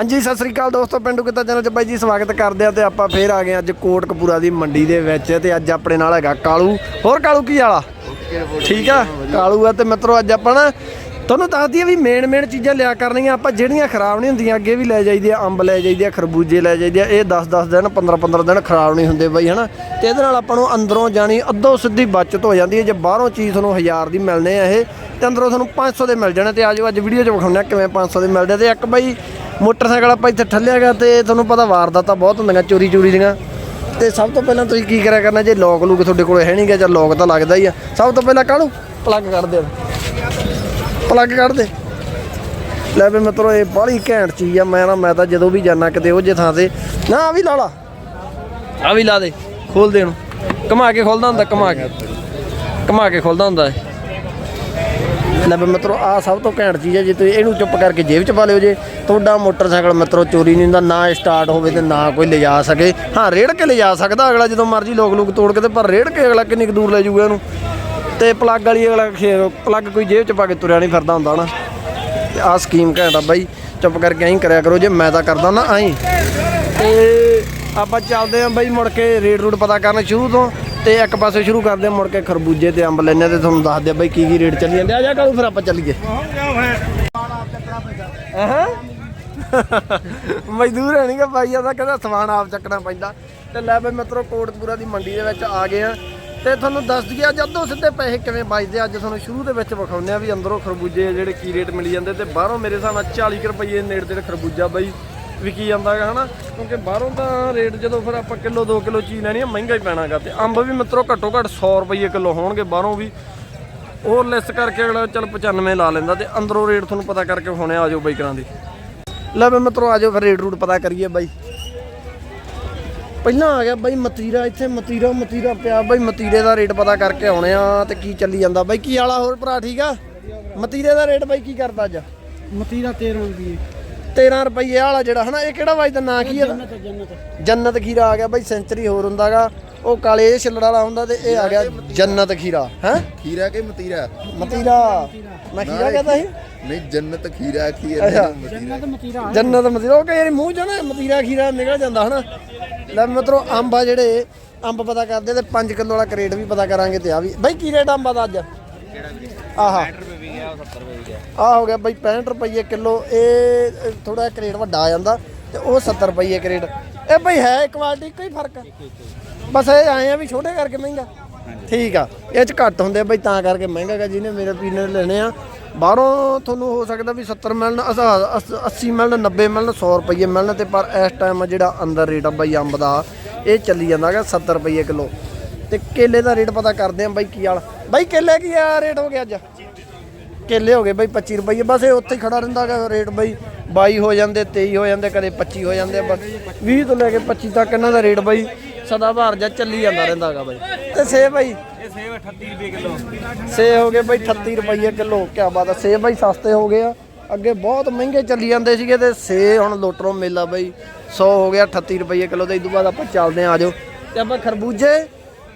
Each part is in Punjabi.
ਹਾਂਜੀ ਸਤਿ ਸ੍ਰੀ ਅਕਾਲ ਦੋਸਤੋ ਪਿੰਡੂ ਕਿੱਤਾ ਚੈਨਲ 'ਚ ਬਾਈ ਜੀ ਸਵਾਗਤ ਕਰਦੇ ਆ ਤੇ ਆਪਾਂ ਫੇਰ ਆ ਗਏ ਅੱਜ ਕੋਟਕਪੂਰਾ ਦੀ ਮੰਡੀ ਦੇ ਵਿੱਚ ਤੇ ਅੱਜ ਆਪਣੇ ਨਾਲ ਹੈਗਾ ਕਾਲੂ। ਹੋਰ ਕਾਲੂ ਕੀ ਵਾਲਾ ਠੀਕ ਆ? ਕਾਲੂ ਆ ਤੇ ਮਿੱਤਰੋ ਅੱਜ ਆਪਾਂ ਨਾ ਤੁਹਾਨੂੰ ਦੱਸ ਦਈਏ ਵੀ ਮੇਨ ਮੇਨ ਚੀਜ਼ਾਂ ਲਿਆ ਕਰਨੀਆਂ, ਆਪਾਂ ਜਿਹੜੀਆਂ ਖਰਾਬ ਨਹੀਂ ਹੁੰਦੀਆਂ, ਅੱਗੇ ਵੀ ਲੈ ਜਾਈਦੇ ਆ, ਅੰਬ ਲੈ ਜਾਈਦੇ ਆ, ਖਰਬੂਜੇ ਲੈ ਜਾਈਦੇ ਆ, ਇਹ 10-10 ਦਿਨ 15-15 ਦਿਨ ਖਰਾਬ ਨਹੀਂ ਹੁੰਦੇ ਬਾਈ, ਹਨਾ? ਤੇ ਇਹਦੇ ਨਾਲ ਆਪਾਂ ਨੂੰ ਅੰਦਰੋਂ ਜਾਣੀ ਅੱਧੋ ਸਿੱਧੀ ਬਚਤ ਹੋ ਜਾਂਦੀ ਹੈ, ਜੇ ਬਾਹਰੋਂ ਚੀਜ਼ ਤੁਹਾਨੂੰ 1000 ਦੀ ਮਿਲਨੇ ਆ ਇਹ, ਤੇ ਅੰਦਰੋਂ ਤੁਹਾਨੂੰ 500 ਦੇ ਮਿਲ ਜਾਣੇ ਤੇ ਆਜੋ ਅੱਜ ਵੀਡੀਓ 'ਚ ਵਿਖਾਉਂਦੇ ਆ ਕਿਵੇਂ 500 ਦੇ ਮਿਲਦੇ ਤੇ ਇੱਕ ਬਾਈ ਮੋਟਰਸਾਈਕਲ ਆਪਾਂ ਇੱਥੇ ਠੱਲਿਆ ਗਿਆ ਤੇ ਤੁਹਾਨੂੰ ਪਤਾ ਵਾਰਦਾਤਾਂ ਬਹੁਤ ਹੁੰਦੀਆਂ, ਚੋਰੀ ਚੋਰੀ ਦੀਆਂ। ਤੇ ਸਭ ਤੋਂ ਪਹਿਲਾਂ ਤੁਸੀਂ ਕੀ ਕਰਿਆ ਕਰਨਾ, ਜੇ ਲੋਕ ਲੂਕ ਤੁਹਾਡੇ ਕੋਲ ਹੈ ਨਹੀਂਗਾ ਜਾਂ ਲੋਕ ਤਾਂ ਲੱਗਦਾ ਹੀ ਆ। ਸਭ ਤੋਂ ਪਹਿਲਾਂ ਕਾਹਨੂੰ? ਪਲੱਗ ਕਰ ਦੇ। ਪਲੱਗ ਕੱਢ ਦੇ। ਲੈ ਵੀ ਮਿੱਤਰੋ, ਇਹ ਬਾਹਲੀ ਘੈਂਟ ਚੀਜ਼ ਆ। ਮੈਂ ਨਾ, ਮੈਂ ਤਾਂ ਜਦੋਂ ਵੀ ਜਾਣਾ ਕਿਤੇ ਉਹ ਜੇ ਥਾਂ ਤੇ। ਨਾ ਆ ਵੀ ਲਾ ਲਾ। ਆ ਵੀ ਲਾ ਦੇ। ਖੋਲ ਦੇ ਇਹਨੂੰ। ਘੁਮਾ ਕੇ ਖੋਲਦਾ ਹੁੰਦਾ, ਘੁਮਾ ਕੇ। ਘੁਮਾ ਕੇ ਖੋਲਦਾ ਹੁੰਦਾ ਲੈ ਵੀ ਮਿੱਤਰੋ ਆ ਸਭ ਤੋਂ ਘੈਂਟ ਚੀਜ਼ ਹੈ ਜੇ ਤੁਸੀਂ ਇਹਨੂੰ ਚੁੱਪ ਕਰਕੇ ਜੇਬ 'ਚ ਪਾ ਲਿਓ ਜੇ। ਤੁਹਾਡਾ ਮੋਟਰਸਾਈਕਲ ਮਿੱਤਰੋ, ਚੋਰੀ ਨਹੀਂ ਹੁੰਦਾ। ਨਾ ਸਟਾਰਟ ਹੋਵੇ ਤੇ ਨਾ ਕੋਈ ਲਿਜਾ ਸਕੇ। ਹਾਂ, ਰੇੜ ਕੇ ਲਿਜਾ ਸਕਦਾ ਅਗਲਾ ਜਦੋਂ ਮਰਜ਼ੀ ਲੋਕ ਲੋਕ ਤੋੜ ਕੇ ਤੇ ਪਰ ਰੇੜ ਕੇ ਅਗਲਾ ਕਿੰਨੀ ਕੁ ਦੂਰ ਲੈ ਜਾਊਗਾ ਇਹਨੂੰ। ਤੇ ਪਲੱਗ ਵਾਲੀ ਅਗਲਾ ਪਲੱਗ ਕੋਈ ਜੇਬ 'ਚ ਪਾ ਕੇ ਤੁਰਿਆ ਨਹੀਂ ਫਿਰਦਾ ਹੁੰਦਾ ਨਾ। ਤੇ ਆਹ ਸਕੀਮ ਘੈਂਟ ਆ ਬਾਈ, ਚੁੱਪ ਕਰਕੇ ਐਂ ਕਰਿਆ ਕਰੋ, ਜੇ ਮੈਂ ਤਾਂ ਕਰਦਾ ਨਾ ਐਂ। ਤੇ ਆਪਾਂ ਚੱਲਦੇ ਆਂ ਬਾਈ ਮੁੜ ਕੇ ਰੇਟ ਰੂਟ ਪਤਾ ਕਰਨ ਸ਼ੁਰੂ ਤੋਂ, ਤੇ ਇੱਕ ਪਾਸੇ ਸ਼ੁਰੂ ਕਰਦੇ ਆਂ ਮੁੜ ਕੇ ਖਰਬੂਜੇ ਤੇ ਅੰਬ ਲੈਣੇ ਤੇ ਤੁਹਾਨੂੰ ਦੱਸਦੇ ਆ ਬਾਈ ਕੀ ਕੀ ਰੇਟ ਚੱਲੀ ਜਾਂਦੇ ਆ। ਜਾ ਕਾਲੂ ਫਿਰ ਆਪਾਂ ਚੱਲੀਏ। ਹਾਂ? ਮਜ਼ਦੂਰ ਹੈ ਨਹੀਂਗਾ ਬਾਈ ਦਾ ਕਹਿੰਦਾ ਸਮਾਨ ਆਪ ਚੱਕਣਾ ਪੈਂਦਾ। ਤੇ ਲੈ ਬਈ ਮਿੱਤਰੋ ਕੋਟਪੂਰਾ ਦੀ ਮੰਡੀ ਦੇ ਵਿੱਚ ਆ ਗਏ ਆ। ਤੇ ਤੁਹਾਨੂੰ ਦੱਸ ਦਈਏ ਅੱਜ ਅੱਧੋ ਸਿੱਧੇ ਪੈਸੇ ਕਿਵੇਂ ਬਚਦੇ ਆ। ਅੱਜ ਤੁਹਾਨੂੰ ਸ਼ੁਰੂ ਦੇ ਵਿੱਚ ਵਿਖਾਉਂਦੇ ਆ ਵੀ ਅੰਦਰੋਂ ਖਰਬੂਜੇ ਜਿਹੜੇ ਕੀ ਰੇਟ ਮਿਲੀ ਜਾਂਦੇ ਤੇ ਬਾਹਰੋਂ ਮੇਰੇ ਹਿਸਾਬ ਨਾਲ 40 ਕੁ ਰੁਪਏ ਨੇੜੇ ਤੇ ਖਰਬੂਜਾ ਬਾਈ ਵਿਕੀ ਜਾਂਦਾ ਹੈ ਹਨਾ? ਕਿਉਂਕਿ ਬਾਹਰੋਂ ਤਾਂ ਰੇਟ ਜਦੋਂ ਫਿਰ ਆਪਾਂ ਕਿਲੋ 2 ਕਿਲੋ ਚੀਜ਼ ਲੈਣੀ ਆ, ਮਹਿੰਗਾ ਹੀ ਪੈਣਾਗਾ ਤੇ ਅੰਬ ਵੀ ਮਿੱਤਰੋ ਘੱਟੋ ਘੱਟ 100 ਰੁਪਏ ਕਿਲੋ ਹੋਣਗੇ ਬਾਹਰੋਂ ਵੀ। ਉਹ ਲੈਸ ਕਰਕੇ ਅਗਲਾ ਚੱਲ 95 ਲਾ ਲੈਂਦਾ ਤੇ ਅੰਦਰੋਂ ਰੇਟ ਤੁਹਾਨੂੰ ਪਤਾ ਕਰਕੇ ਹੋਣੇ ਆ ਜਾਓ ਬਾਈ ਕਰਾਂ ਦੀ। ਲੈ ਬਈ ਮਿੱਤਰੋ, ਆ ਜਾਓ ਫਿਰ ਰੇਟ ਰੂਟ ਪਤਾ ਕਰੀਏ ਬਾਈ। ਪਹਿਲਾਂ ਆ ਗਿਆ ਬਾਈ ਮਤੀਰਾ ਇੱਥੇ ਮਤੀਰਾ ਮਤੀਰਾ ਪਿਆ। ਬਾਈ ਮਤੀਰੇ ਦਾ ਰੇਟ ਪਤਾ ਕਰਕੇ ਆਉਣੇ ਆ ਤੇ ਕੀ ਚੱਲੀ ਜਾਂਦਾ। ਬਾਈ ਕੀ ਵਾਲਾ ਹੋਰ ਭਰਾ ਠੀਕ ਆ? ਮਤੀਰੇ ਦਾ ਰੇਟ ਬਾਈ ਕੀ ਕਰਦਾ ਅੱਜ? ਮਤੀਰਾ 13 ਰੁਪਏ 13 ਰੁਪਏ ਵਾਲਾ ਜਿਹੜਾ ਹਨਾ? ਇਹ ਕਿਹੜਾ ਬਾਈ ਦਾ ਨਾਂ ਕੀ ਹੈ ਜੰਨਤ ਖੀਰਾ ਆ ਗਿਆ ਬਾਈ ਸੈਂਚਰੀ ਹੋਰ ਹੁੰਦਾਗਾ। ਉਹ ਕਾਲੇ ਇਹ ਛਿੱਲੜ ਵਾਲਾ ਹੁੰਦਾ ਤੇ ਇਹ ਆ ਗਿਆ ਜੰਨਤ ਖੀਰਾ ਹੈ? ਖੀਰਾ ਕੇ ਮਤੀਰਾ? ਮਤੀਰਾ। ਮੈਂ ਖੀਰਾ ਕਹਤਾ ਸੀ। ਨਹੀਂ ਜੰਨਤ ਖੀਰਾ ਕੀ ਅੱਛਾ। ਜੰਨਤ ਮਤੀਰਾ ਜੰਨਤ ਮਤੀਰਾ ਉਹ ਮੂੰਹ ਚੋਂ ਨਾ ਮਤੀਰਾ ਖੀਰਾ ਨਿਕਲ ਜਾਂਦਾ ਹਨਾ? ਲੈ ਮਿੱਤਰੋ ਅੰਬ ਆ ਜਿਹੜੇ ਅੰਬ ਪਤਾ ਕਰਦੇ ਤੇ 5 ਕਿਲੋ ਵਾਲਾ ਕਰੇਟ ਵੀ ਪਤਾ ਕਰਾਂਗੇ ਤੇ ਆ ਵੀ। ਬਾਈ ਕੀ ਰੇਟ ਅੰਬਾਂ ਦਾ ਅੱਜ? ਆਹਾ। ਆ ਹੋ ਗਿਆ ਬਾਈ 65 ਰੁਪਏ ਕਿਲੋ। ਇਹ ਥੋੜਾ ਕਰੇਟ ਵੱਡਾ ਆ ਜਾਂਦਾ ਤੇ ਉਹ 70 ਰੁਪਏ ਕਰੇਟ। ਇਹ ਬਾਈ ਹੈ ਕੁਆਲਿਟੀ ਕੋਈ ਫ਼ਰਕ? ਆ? ਬਸ ਇਹ ਆਏ ਆ ਵੀ ਛੋਟੇ ਕਰਕੇ ਮਹਿੰਗਾ। ਠੀਕ ਆ ਇਹ ਚ ਘੱਟ ਹੁੰਦੇ ਆ ਬਾਈ ਤਾਂ ਕਰਕੇ ਮਹਿੰਗਾ ਗਾ ਜਿਹਨੇ ਮੇਰੇ ਪੀਨੇ ਲੈਣੇ ਆ। ਬਾਹਰੋਂ ਤੁਹਾਨੂੰ ਹੋ ਸਕਦਾ ਵੀ 70 ਮਿਲਣ, ਅਸ- 80 ਮਿਲਣ 90 ਮਿਲਣ 100 ਰੁਪਏ ਮਿਲਣ ਤੇ ਪਰ ਇਸ ਟਾਈਮ ਜਿਹੜਾ ਅੰਦਰ ਰੇਟ ਆ ਬਾਈ ਅੰਬ ਦਾ, ਇਹ ਚੱਲੀ ਜਾਂਦਾ ਜਾਂਦਾਗਾ 70 ਰੁਪਏ ਕਿਲੋ। ਤੇ ਕੇਲੇ ਦਾ ਰੇਟ ਪਤਾ ਕਰਦੇ ਆ ਬਾਈ ਕੀ ਵਾਲਾ ਬਾਈ ਕੇਲੇ ਕੀ ਆ ਰੇਟ ਹੋ ਗਿਆ ਅੱਜ? ਕੇਲੇ ਹੋ ਗਏ ਬਾਈ 25 ਰੁਪਏ ਬਸ ਇਹ ਉੱਥੇ ਹੀ ਖੜਾ ਰਹਿੰਦਾ ਹੈਗਾ ਰੇਟ ਬਾਈ। 22 ਹੋ ਜਾਂਦੇ 23 ਹੋ ਜਾਂਦੇ, ਕਦੇ 25 ਹੋ ਜਾਂਦੇ ਆ ਬਸ 20 ਤੋਂ ਲੈ ਕੇ 25 ਤੱਕ ਇਹਨਾਂ ਦਾ ਰੇਟ ਬਾਈ ਸਦਾ ਭਾਰ ਜਾ ਚੱਲੀ ਜਾਂਦਾ ਰਹਿੰਦਾ ਹੈਗਾ ਬਾਈ। ਤੇ ਸੇ ਬਾਈ ਸੇਬ 38 ਰੁਪਏ ਕਿਲੋ। ਸੇਬ ਹੋ ਗਏ ਬਾਈ 38 ਰੁਪਏ ਕਿਲੋ ਕੀ ਬਾਤ ਆ ਸੇਬ ਬਾਈ ਸਸਤੇ ਹੋ ਗਏ ਆ। ਅੱਗੇ ਬਹੁਤ ਮਹਿੰਗੇ ਚੱਲੀ ਜਾਂਦੇ ਸੀਗੇ ਤੇ ਸੇਬ ਹੁਣ ਲੋਟਰੋਂ ਮੇਲਾ ਬਾਈ 100 ਹੋ ਗਿਆ 38 ਰੁਪਏ ਕਿਲੋ ਤੇ ਤੋਂ ਬਾਅਦ ਆਪਾਂ ਚੱਲਦੇ ਆ ਆਜੋ ਤੇ ਆਪਾਂ ਖਰਬੂਜੇ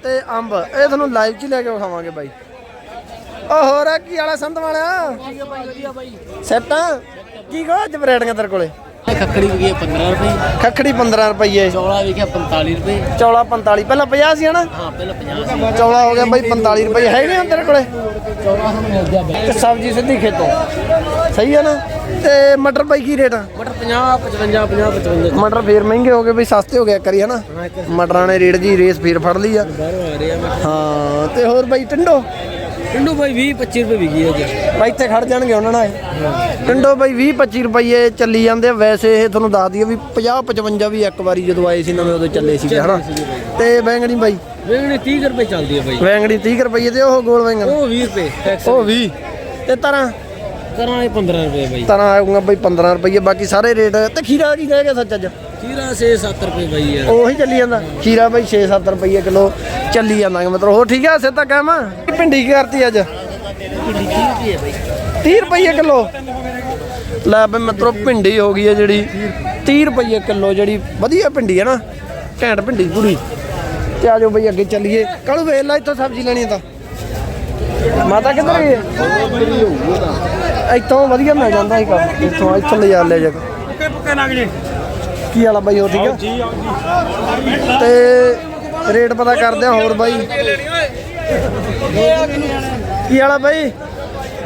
ਤੇ ਅੰਬ ਇਹ ਤੁਹਾਨੂੰ ਲਾਈਵ 'ਚ ਹੀ ਲੈ ਕੇ ਵਿਖਾਵਾਂਗੇ ਬਾਈ। ਓ ਹੋਰ ਆ ਕੀ ਵਾਲਾ ਸੰਤ ਵਾਲਿਆ? ਵਧੀਆ ਬਾਈ ਸੈਟਾਂ ਕੀ ਕਹੋ ਅੱਜ ਵੈਰਾਈਟੀਆਂ ਤੇਰੇ ਕੋਲੇ? ਖੱਕੜੀ ਵਿਕੀ 15 ਰੁਪਏ। ਖੱਖੜੀ 15 ਰੁਪਏ ਚੌਲਾ ਵਿਕਿਆ 45 ਰੁਪਏ। ਚੌਲਾ 45 ਪਹਿਲਾਂ 50 ਸੀ ਹਨਾ? ਹਾਂ ਪਹਿਲਾਂ 50 ਸੀ। ਚੌਲਾ ਹੋ ਗਿਆ ਬਾਈ 45 ਰੁਪਏ ਹੈ ਨਹੀਂ ਤੇਰੇ ਕੋਲੇ? ਚੌਲਾ ਹੁਣ ਮਿਲ ਗਿਆ ਬਾਈ। ਤੇ ਸਬਜ਼ੀ ਸਿੱਧੀ ਖੇਤੋਂ। ਸਹੀ ਹੈ ਨਾ? ਤੇ ਮਟਰ ਬਾਈ ਕੀ ਰੇਟ ਆ? ਮਟਰ 50 55 50 55 ਮਟਰ ਫੇਰ ਮਹਿੰਗੇ ਹੋ ਗਏ ਬਈ ਸਸਤੇ ਹੋ ਗਿਆ ਕਰੀ ਹਨਾ? ਮਟਰਾਂ ਨੇ ਰੇਟ ਜੀ ਰੇਸ ਫੇਰ ਫੜ ਲਈ ਆ। ਹਾਂ ਤੇ ਹੋਰ ਬਾਈ ਟਿੰਡੋ? ਟਿੰਡੂ ਬਾਈ 20 25 ਰੁਪਏ ਵਿਕੀ ਅੱਜ ਬਾਈ ਇੱਥੇ ਖੜ ਜਾਣਗੇ ਉਹਨਾਂ ਨਾਲ। ਇਹ। ਟਿੰਡੋ ਬਾਈ 20 25 ਰੁਪਏ ਚੱਲੀ ਜਾਂਦੇ ਆ। ਵੈਸੇ ਇਹ ਤੁਹਾਨੂੰ ਦੱਸ ਦਈਏ ਵੀ 50 55 ਵੀ ਇੱਕ ਵਾਰੀ ਜਦੋਂ ਆਏ ਸੀ ਨਵੇਂ ਉਦੋਂ ਚੱਲੇ ਸੀਗੇ ਹਨਾ? ਤੇ ਬੈਂਗਣੀ ਬਾਈ? ਵੇਗਣੇ 30 ਰੁਪਏ ਚੱਲਦੀ ਹੈ ਬਾਈ। ਬੈਂਗਣੀ 30 ਰੁਪਏ ਤੇ ਉਹ ਗੋਲ ਬੈਂਗਣ ਉਹ 20 ਰੁਪਏ ਟੈਕਸ ਉਹ 20 ਤੇ ਤਰਾਂ? ਕਰਾਂ ਇਹ 15 ਰੁਪਏ ਬਾਈ। ਤਰਾਂ ਆਊਗਾ ਬਾਈ 15 ਰੁਪਏ ਬਾਕੀ ਸਾਰੇ ਰੇਟ ਤੇ ਖੀਰਾ ਕੀ ਰਹਿ ਗਿਆ ਸੱਚ ਅੱਜ? ਖੀਰਾ 6 7 ਰੁਪਏ ਬਾਈ ਯਾਰ। ਉਹੀ ਚੱਲੀ ਜਾਂਦਾ। ਖੀਰਾ ਬਾਈ 6-7 ਰੁਪਏ ਕਿਲੋ ਚੱਲੀ ਜਾਂਦਾ ਮਤਲਬ ਹੋਰ ਠੀਕ ਆ ਸਿੱਧਾ ਕਹਿਮਾ ਭਿੰਡੀ ਕੀ ਕਰਤੀ ਅੱਜ? ਕਿੰਨੀ 30 ਰੁਪਏ ਬਾਈ। 30 ਰੁਪਏ ਕਿਲੋ? ਲੈ ਬਈ ਮਿੱਤਰੋ ਭਿੰਡੀ ਹੋ ਗਈ ਹੈ ਜਿਹੜੀ। 30 ਰੁਪਏ ਕਿਲੋ ਜਿਹੜੀ। ਵਧੀਆ ਭਿੰਡੀ ਹੈ ਨਾ। ਘੈਂਟ ਭਿੰਡੀ ਪੂਰੀ। ਤੇ ਆਜੋ ਬਈ ਅੱਗੇ ਚੱਲੀਏ। ਕਾਲੂ ਵੇਖ ਲੈ ਇੱਥੋਂ ਸਬਜ਼ੀ ਲੈਣੀ ਤਾਂ। ਮਾਤਾ ਕਿੱਧਰ ਗਈ? ਹੈ ਇੱਥੋਂ ਵਧੀਆ ਮਿਲ ਜਾਂਦਾ ਸੀ ਕੰਮ। ਇੱਥੋਂ ਇੱਥੋਂ ਲਿਜਾ ਲੈ ਜਾ ਕੇ ਪੱਕੇ ਪੱਕੇ ਲੱਗ ਜੇ। ਕੀ ਵਾਲਾ ਬਾਈ ਹੋ ਠੀਕ ਆ। ਜੀ ਜੀ। ਤੇ ਰੇਟ ਪਤਾ ਕਰਦੇ ਆ ਹੋਰ ਬਾਈ। ਕੀ ਵਾਲਾ ਬਾਈ?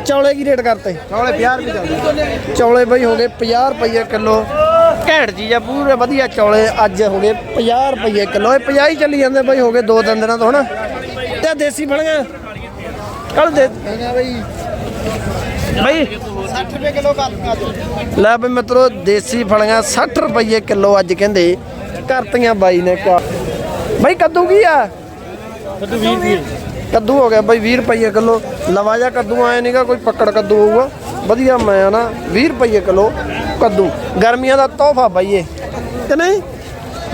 ਚੌਲੇ ਕੀ ਰੇਟ ਕਰਤੇ? ਚੌਲੇ 50 ਰੁਪਏ ਚੱਲਦੇ ਚੌਲੇ ਬਾਈ ਹੋ ਗਏ 50 ਰੁਪਏ ਕਿਲੋ। ਘੈਂਟ ਚੀਜ਼ ਆ ਪੂਰੇ ਵਧੀਆ ਚੌਲੇ ਅੱਜ ਹੋ ਗਏ 50 ਰੁਪਏ ਕਿਲੋ। ਇਹ 50 ਹੀ ਚੱਲੀ ਜਾਂਦੇ ਬਾਈ ਹੋ ਗਏ ਦੋ ਤਿੰਨ ਦਿਨਾਂ ਤੋਂ ਹਨਾ? ਤੇ ਦੇਸੀ ਫਲੀਆਂ ਕੱਲ ਦੇ ਬਾਈ। ਬਾਈ। 60 ਰੁਪਏ ਕਿਲੋ ਲੈ ਬਈ ਮਿੱਤਰੋ ਦੇਸੀ ਫਲੀਆਂ 60 ਰੁਪਏ ਕਿਲੋ ਅੱਜ ਕਹਿੰਦੇ। ਕਰਤੀਆਂ ਬਾਈ ਨੇ ਕਾ ਬਾਈ ਕੱਦੂ ਕੀ ਆ? ਕੱਦੂ 20 ਰੁਪਏ। ਕੱਦੂ ਹੋ ਗਿਆ ਬਾਈ 20 ਰੁਪਏ ਕਿਲੋ। ਲਵਾਜਾ ਕੱਦੂ ਆਏ ਨਹੀਂਗਾ ਕੋਈ ਪੱਕੜ ਕੱਦੂ ਹੋਊਗਾ। ਵਧੀਆ ਮੈਂ ਆ ਨਾ 20 ਰੁਪਏ ਕਿਲੋ ਕੱਦੂ। ਗਰਮੀਆਂ ਦਾ ਤੋਹਫਾ ਬਾਈ ਇਹ। ਕਿ ਨਹੀਂ?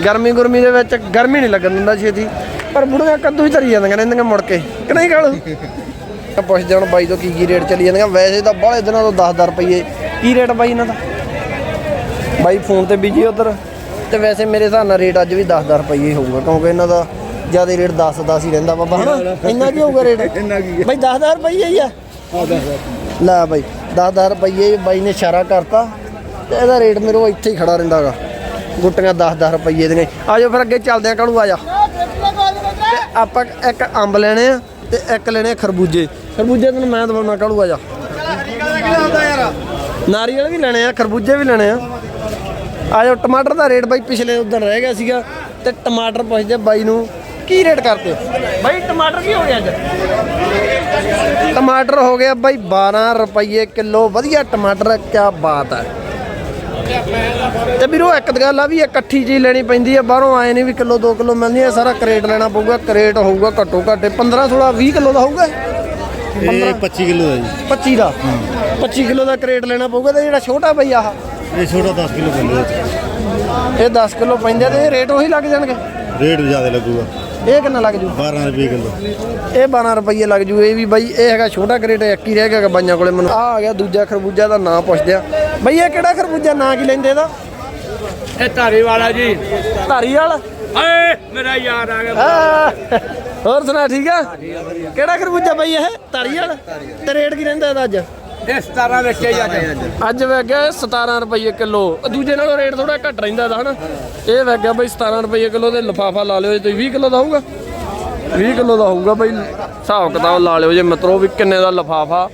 ਗਰਮੀ ਗੁਰਮੀ ਦੇ ਵਿੱਚ ਗਰਮੀ ਨਹੀਂ ਲੱਗਣ ਦਿੰਦਾ ਛੇਤੀ। ਪਰ ਬੁੜੀਆਂ ਕੱਦੂ ਹੀ ਧਰੀ ਜਾਂਦੀਆਂ ਰਹਿੰਦੀਆਂ ਮੁੜ ਕੇ। ਕਿ ਨਹੀਂ ਕਾਲੂ? ਪੁੱਛਦੇ ਹੁਣ ਬਾਈ ਤੋਂ ਕੀ ਕੀ ਰੇਟ ਚੱਲੀ ਜਾਂਦੀਆਂ। ਵੈਸੇ ਤਾਂ ਬਾਹਲੇ ਦਿਨਾਂ ਤੋਂ 10-10 ਰੁਪਏ ਕੀ ਰੇਟ ਬਾਈ ਇਹਨਾਂ ਦਾ? ਬਾਈ ਫੋਨ ਤੇ ਬੀਜੀ ਉਧਰ। ਤੇ ਵੈਸੇ ਮੇਰੇ ਹਿਸਾਬ ਨਾਲ ਰੇਟ ਅੱਜ ਵੀ 10-10 ਰੁਪਏ ਹੀ ਹੋਊਗਾ ਕਿਉਂਕਿ ਇਹਨਾਂ ਦਾ ਜ਼ਿਆਦਾ ਰੇਟ 10-10 ਹੀ ਰਹਿੰਦਾ ਬਾਬਾ ਹਨਾ ਇੰਨਾ ਕੀ ਹੋਊਗਾ ਰੇਟ? ਇੰਨਾ ਕੀ ਬਾਈ 10-10 ਰੁਪਏ ਹੀ ਆ। ਲੈ ਬਾਈ 10-10 ਰੁਪਏ ਬਾਈ ਨੇ ਇਸ਼ਾਰਾ ਕਰਤਾ। ਤੇ ਇਹਦਾ ਰੇਟ ਮੇਰੇ ਕੋਲ ਇੱਥੇ ਹੀ ਖੜਾ ਰਹਿੰਦਾਗਾ ਗੁੱਟੀਆਂ 10-10 ਰੁਪਏ ਦੀਆਂ। ਆਜੋ ਫਿਰ ਅੱਗੇ ਚੱਲਦੇ ਆ ਕਾਲੂ ਆਜਾ ਤੇ ਆਪਾਂ ਇੱਕ ਅੰਬ ਲੈਣੇ ਆ ਤੇ ਇੱਕ ਲੈਣੇ ਆ ਖਰਬੂਜੇ। ਖਰਬੂਜੇ ਤੈਨੂੰ ਮੈਂ ਦਵਾਉਣਾ ਕਾਲੂ ਆਜਾ ਨਾਰੀਅਲ ਵੀ ਲੈਣੇ ਆ ਖਰਬੂਜੇ ਵੀ ਲੈਣੇ ਆ। ਆਜੋ ਟਮਾਟਰ ਦਾ ਰੇਟ ਬਾਈ ਪਿਛਲੇ ਉਦੋਂ ਰਹਿ ਗਿਆ ਸੀਗਾ ਤੇ ਟਮਾਟਰ ਪੁੱਛਦੇ ਬਾਈ ਨੂੰ ਕੀ ਰੇਟ ਕਰਦੇ ਬਾਈ ਟਮਾਟਰ ਕੀ ਹੋ ਗਿਆ ਅੱਜ? ਟਮਾਟਰ ਹੋ ਗਿਆ ਬਾਈ 12 ਰੁਪਏ ਕਿਲੋ ਵਧੀਆ ਟਮਾਟਰ ਕੀ ਬਾਤ ਹੈ ਤੇ ਵੀਰੋ ਇੱਕ ਗੱਲ ਆ ਵੀ ਇਕੱਠੀ ਚੀਜ਼ ਲੈਣੀ ਪੈਂਦੀ ਹੈ ਬਾਹਰੋਂ ਆਏ ਨਹੀਂ ਵੀ ਕਿਲੋ 2 ਕਿਲੋ ਮਿਲਣੀ ਹੈ ਸਾਰਾ ਕਰੇਟ ਲੈਣਾ ਪਊਗਾ ਕਰੇਟ ਹੋਊਗਾ ਘੱਟੋ ਘੱਟ 15 16 20 ਕਿਲੋ ਦਾ ਹੋਊਗਾ। ਇਹ 25 ਕਿਲੋ ਦਾ ਜੀ। 25 ਦਾ? 25 ਕਿਲੋ ਦਾ ਕਰੇਟ ਲੈਣਾ ਪਊਗਾ ਤੇ ਜਿਹੜਾ ਛੋਟਾ ਬਈ ਆਹ। ਇਹ ਛੋਟਾ 10 ਕਿਲੋ ਪੈਂਦਾ ਇਹ 10 ਕਿਲੋ ਪੈਂਦੇ ਤੇ ਇਹ ਰੇਟ ਉਹੀ ਲੱਗ ਜਾਣਗੇ? ਰੇਟ ਜ਼ਿਆਦਾ ਲੱਗੂਗਾ। ਇਹ ਕਿੰਨਾ ਲੱਗ ਜੂ? 12 ਰੁਪਏ ਕਿਲੋ। ਇਹ 12 ਰੁਪਏ ਲੱਗ ਜੂ। ਇਹ ਵੀ ਬਾਈ ਇਹ ਹੈਗਾ ਛੋਟਾ ਕਰੇਟ ਇੱਕ ਹੀ ਰਹਿ ਗਿਆ ਬਾਈਆਂ ਕੋਲੇ ਮੈਨੂੰ। ਆ ਆ ਗਿਆ ਦੂਜਾ ਖਰਬੂਜਾ ਦਾ ਨਾਂ ਪੁੱਛਦੇ ਆ। ਬਈ ਇਹ ਕਿਹੜਾ ਖਰਬੂਜਾ ਨਾਂ ਕੀ ਲੈਂਦੇ ਇਹਦਾ? ਇਹ ਧਾਰੀ ਵਾਲਾ ਜੀ। ਧਾਰੀ ਵਾਲਾ ਏ ਮੇਰਾ ਯਾਰ ਆ ਗਿਆ। ਹੋਰ ਸੁਣਾ ਠੀਕ ਆ? ਕਿਹੜਾ ਖਰਬੂਜਾ ਬਈ ਇਹ? ਧਾਰੀ ਵਾਲਾ? ਤੇ ਰੇਟ ਕੀ ਰਹਿੰਦਾ ਇਹਦਾ ਅੱਜ? ਇਹ 17 ਵਿੱਚ ਅੱਜ। ਅੱਜ ਵਗ ਗਿਆ 17 ਰੁਪਏ ਕਿਲੋ। ਦੂਜੇ ਨਾਲੋਂ ਰੇਟ ਥੋੜਾ ਘੱਟ ਰਹਿੰਦਾ ਦਾ ਹਨਾ? ਇਹ ਵਗ ਗਿਆ ਬਈ 17 ਰੁਪਏ ਕਿਲੋ ਤੇ ਲਫਾਫਾ ਲਾ ਲਿਓ ਜੇ ਤੁਸੀਂ 20 ਕਿਲੋ ਦਾ ਹੋਊਗਾ? 20 ਕਿਲੋ ਦਾ ਹੋਊਗਾ ਬਈ ਹਿਸਾਬ ਕਿਤਾਬ ਲਾ ਲਿਓ ਜੇ ਮਿੱਤਰੋ ਵੀ ਕਿੰਨੇ ਦਾ ਲਫਾਫਾ।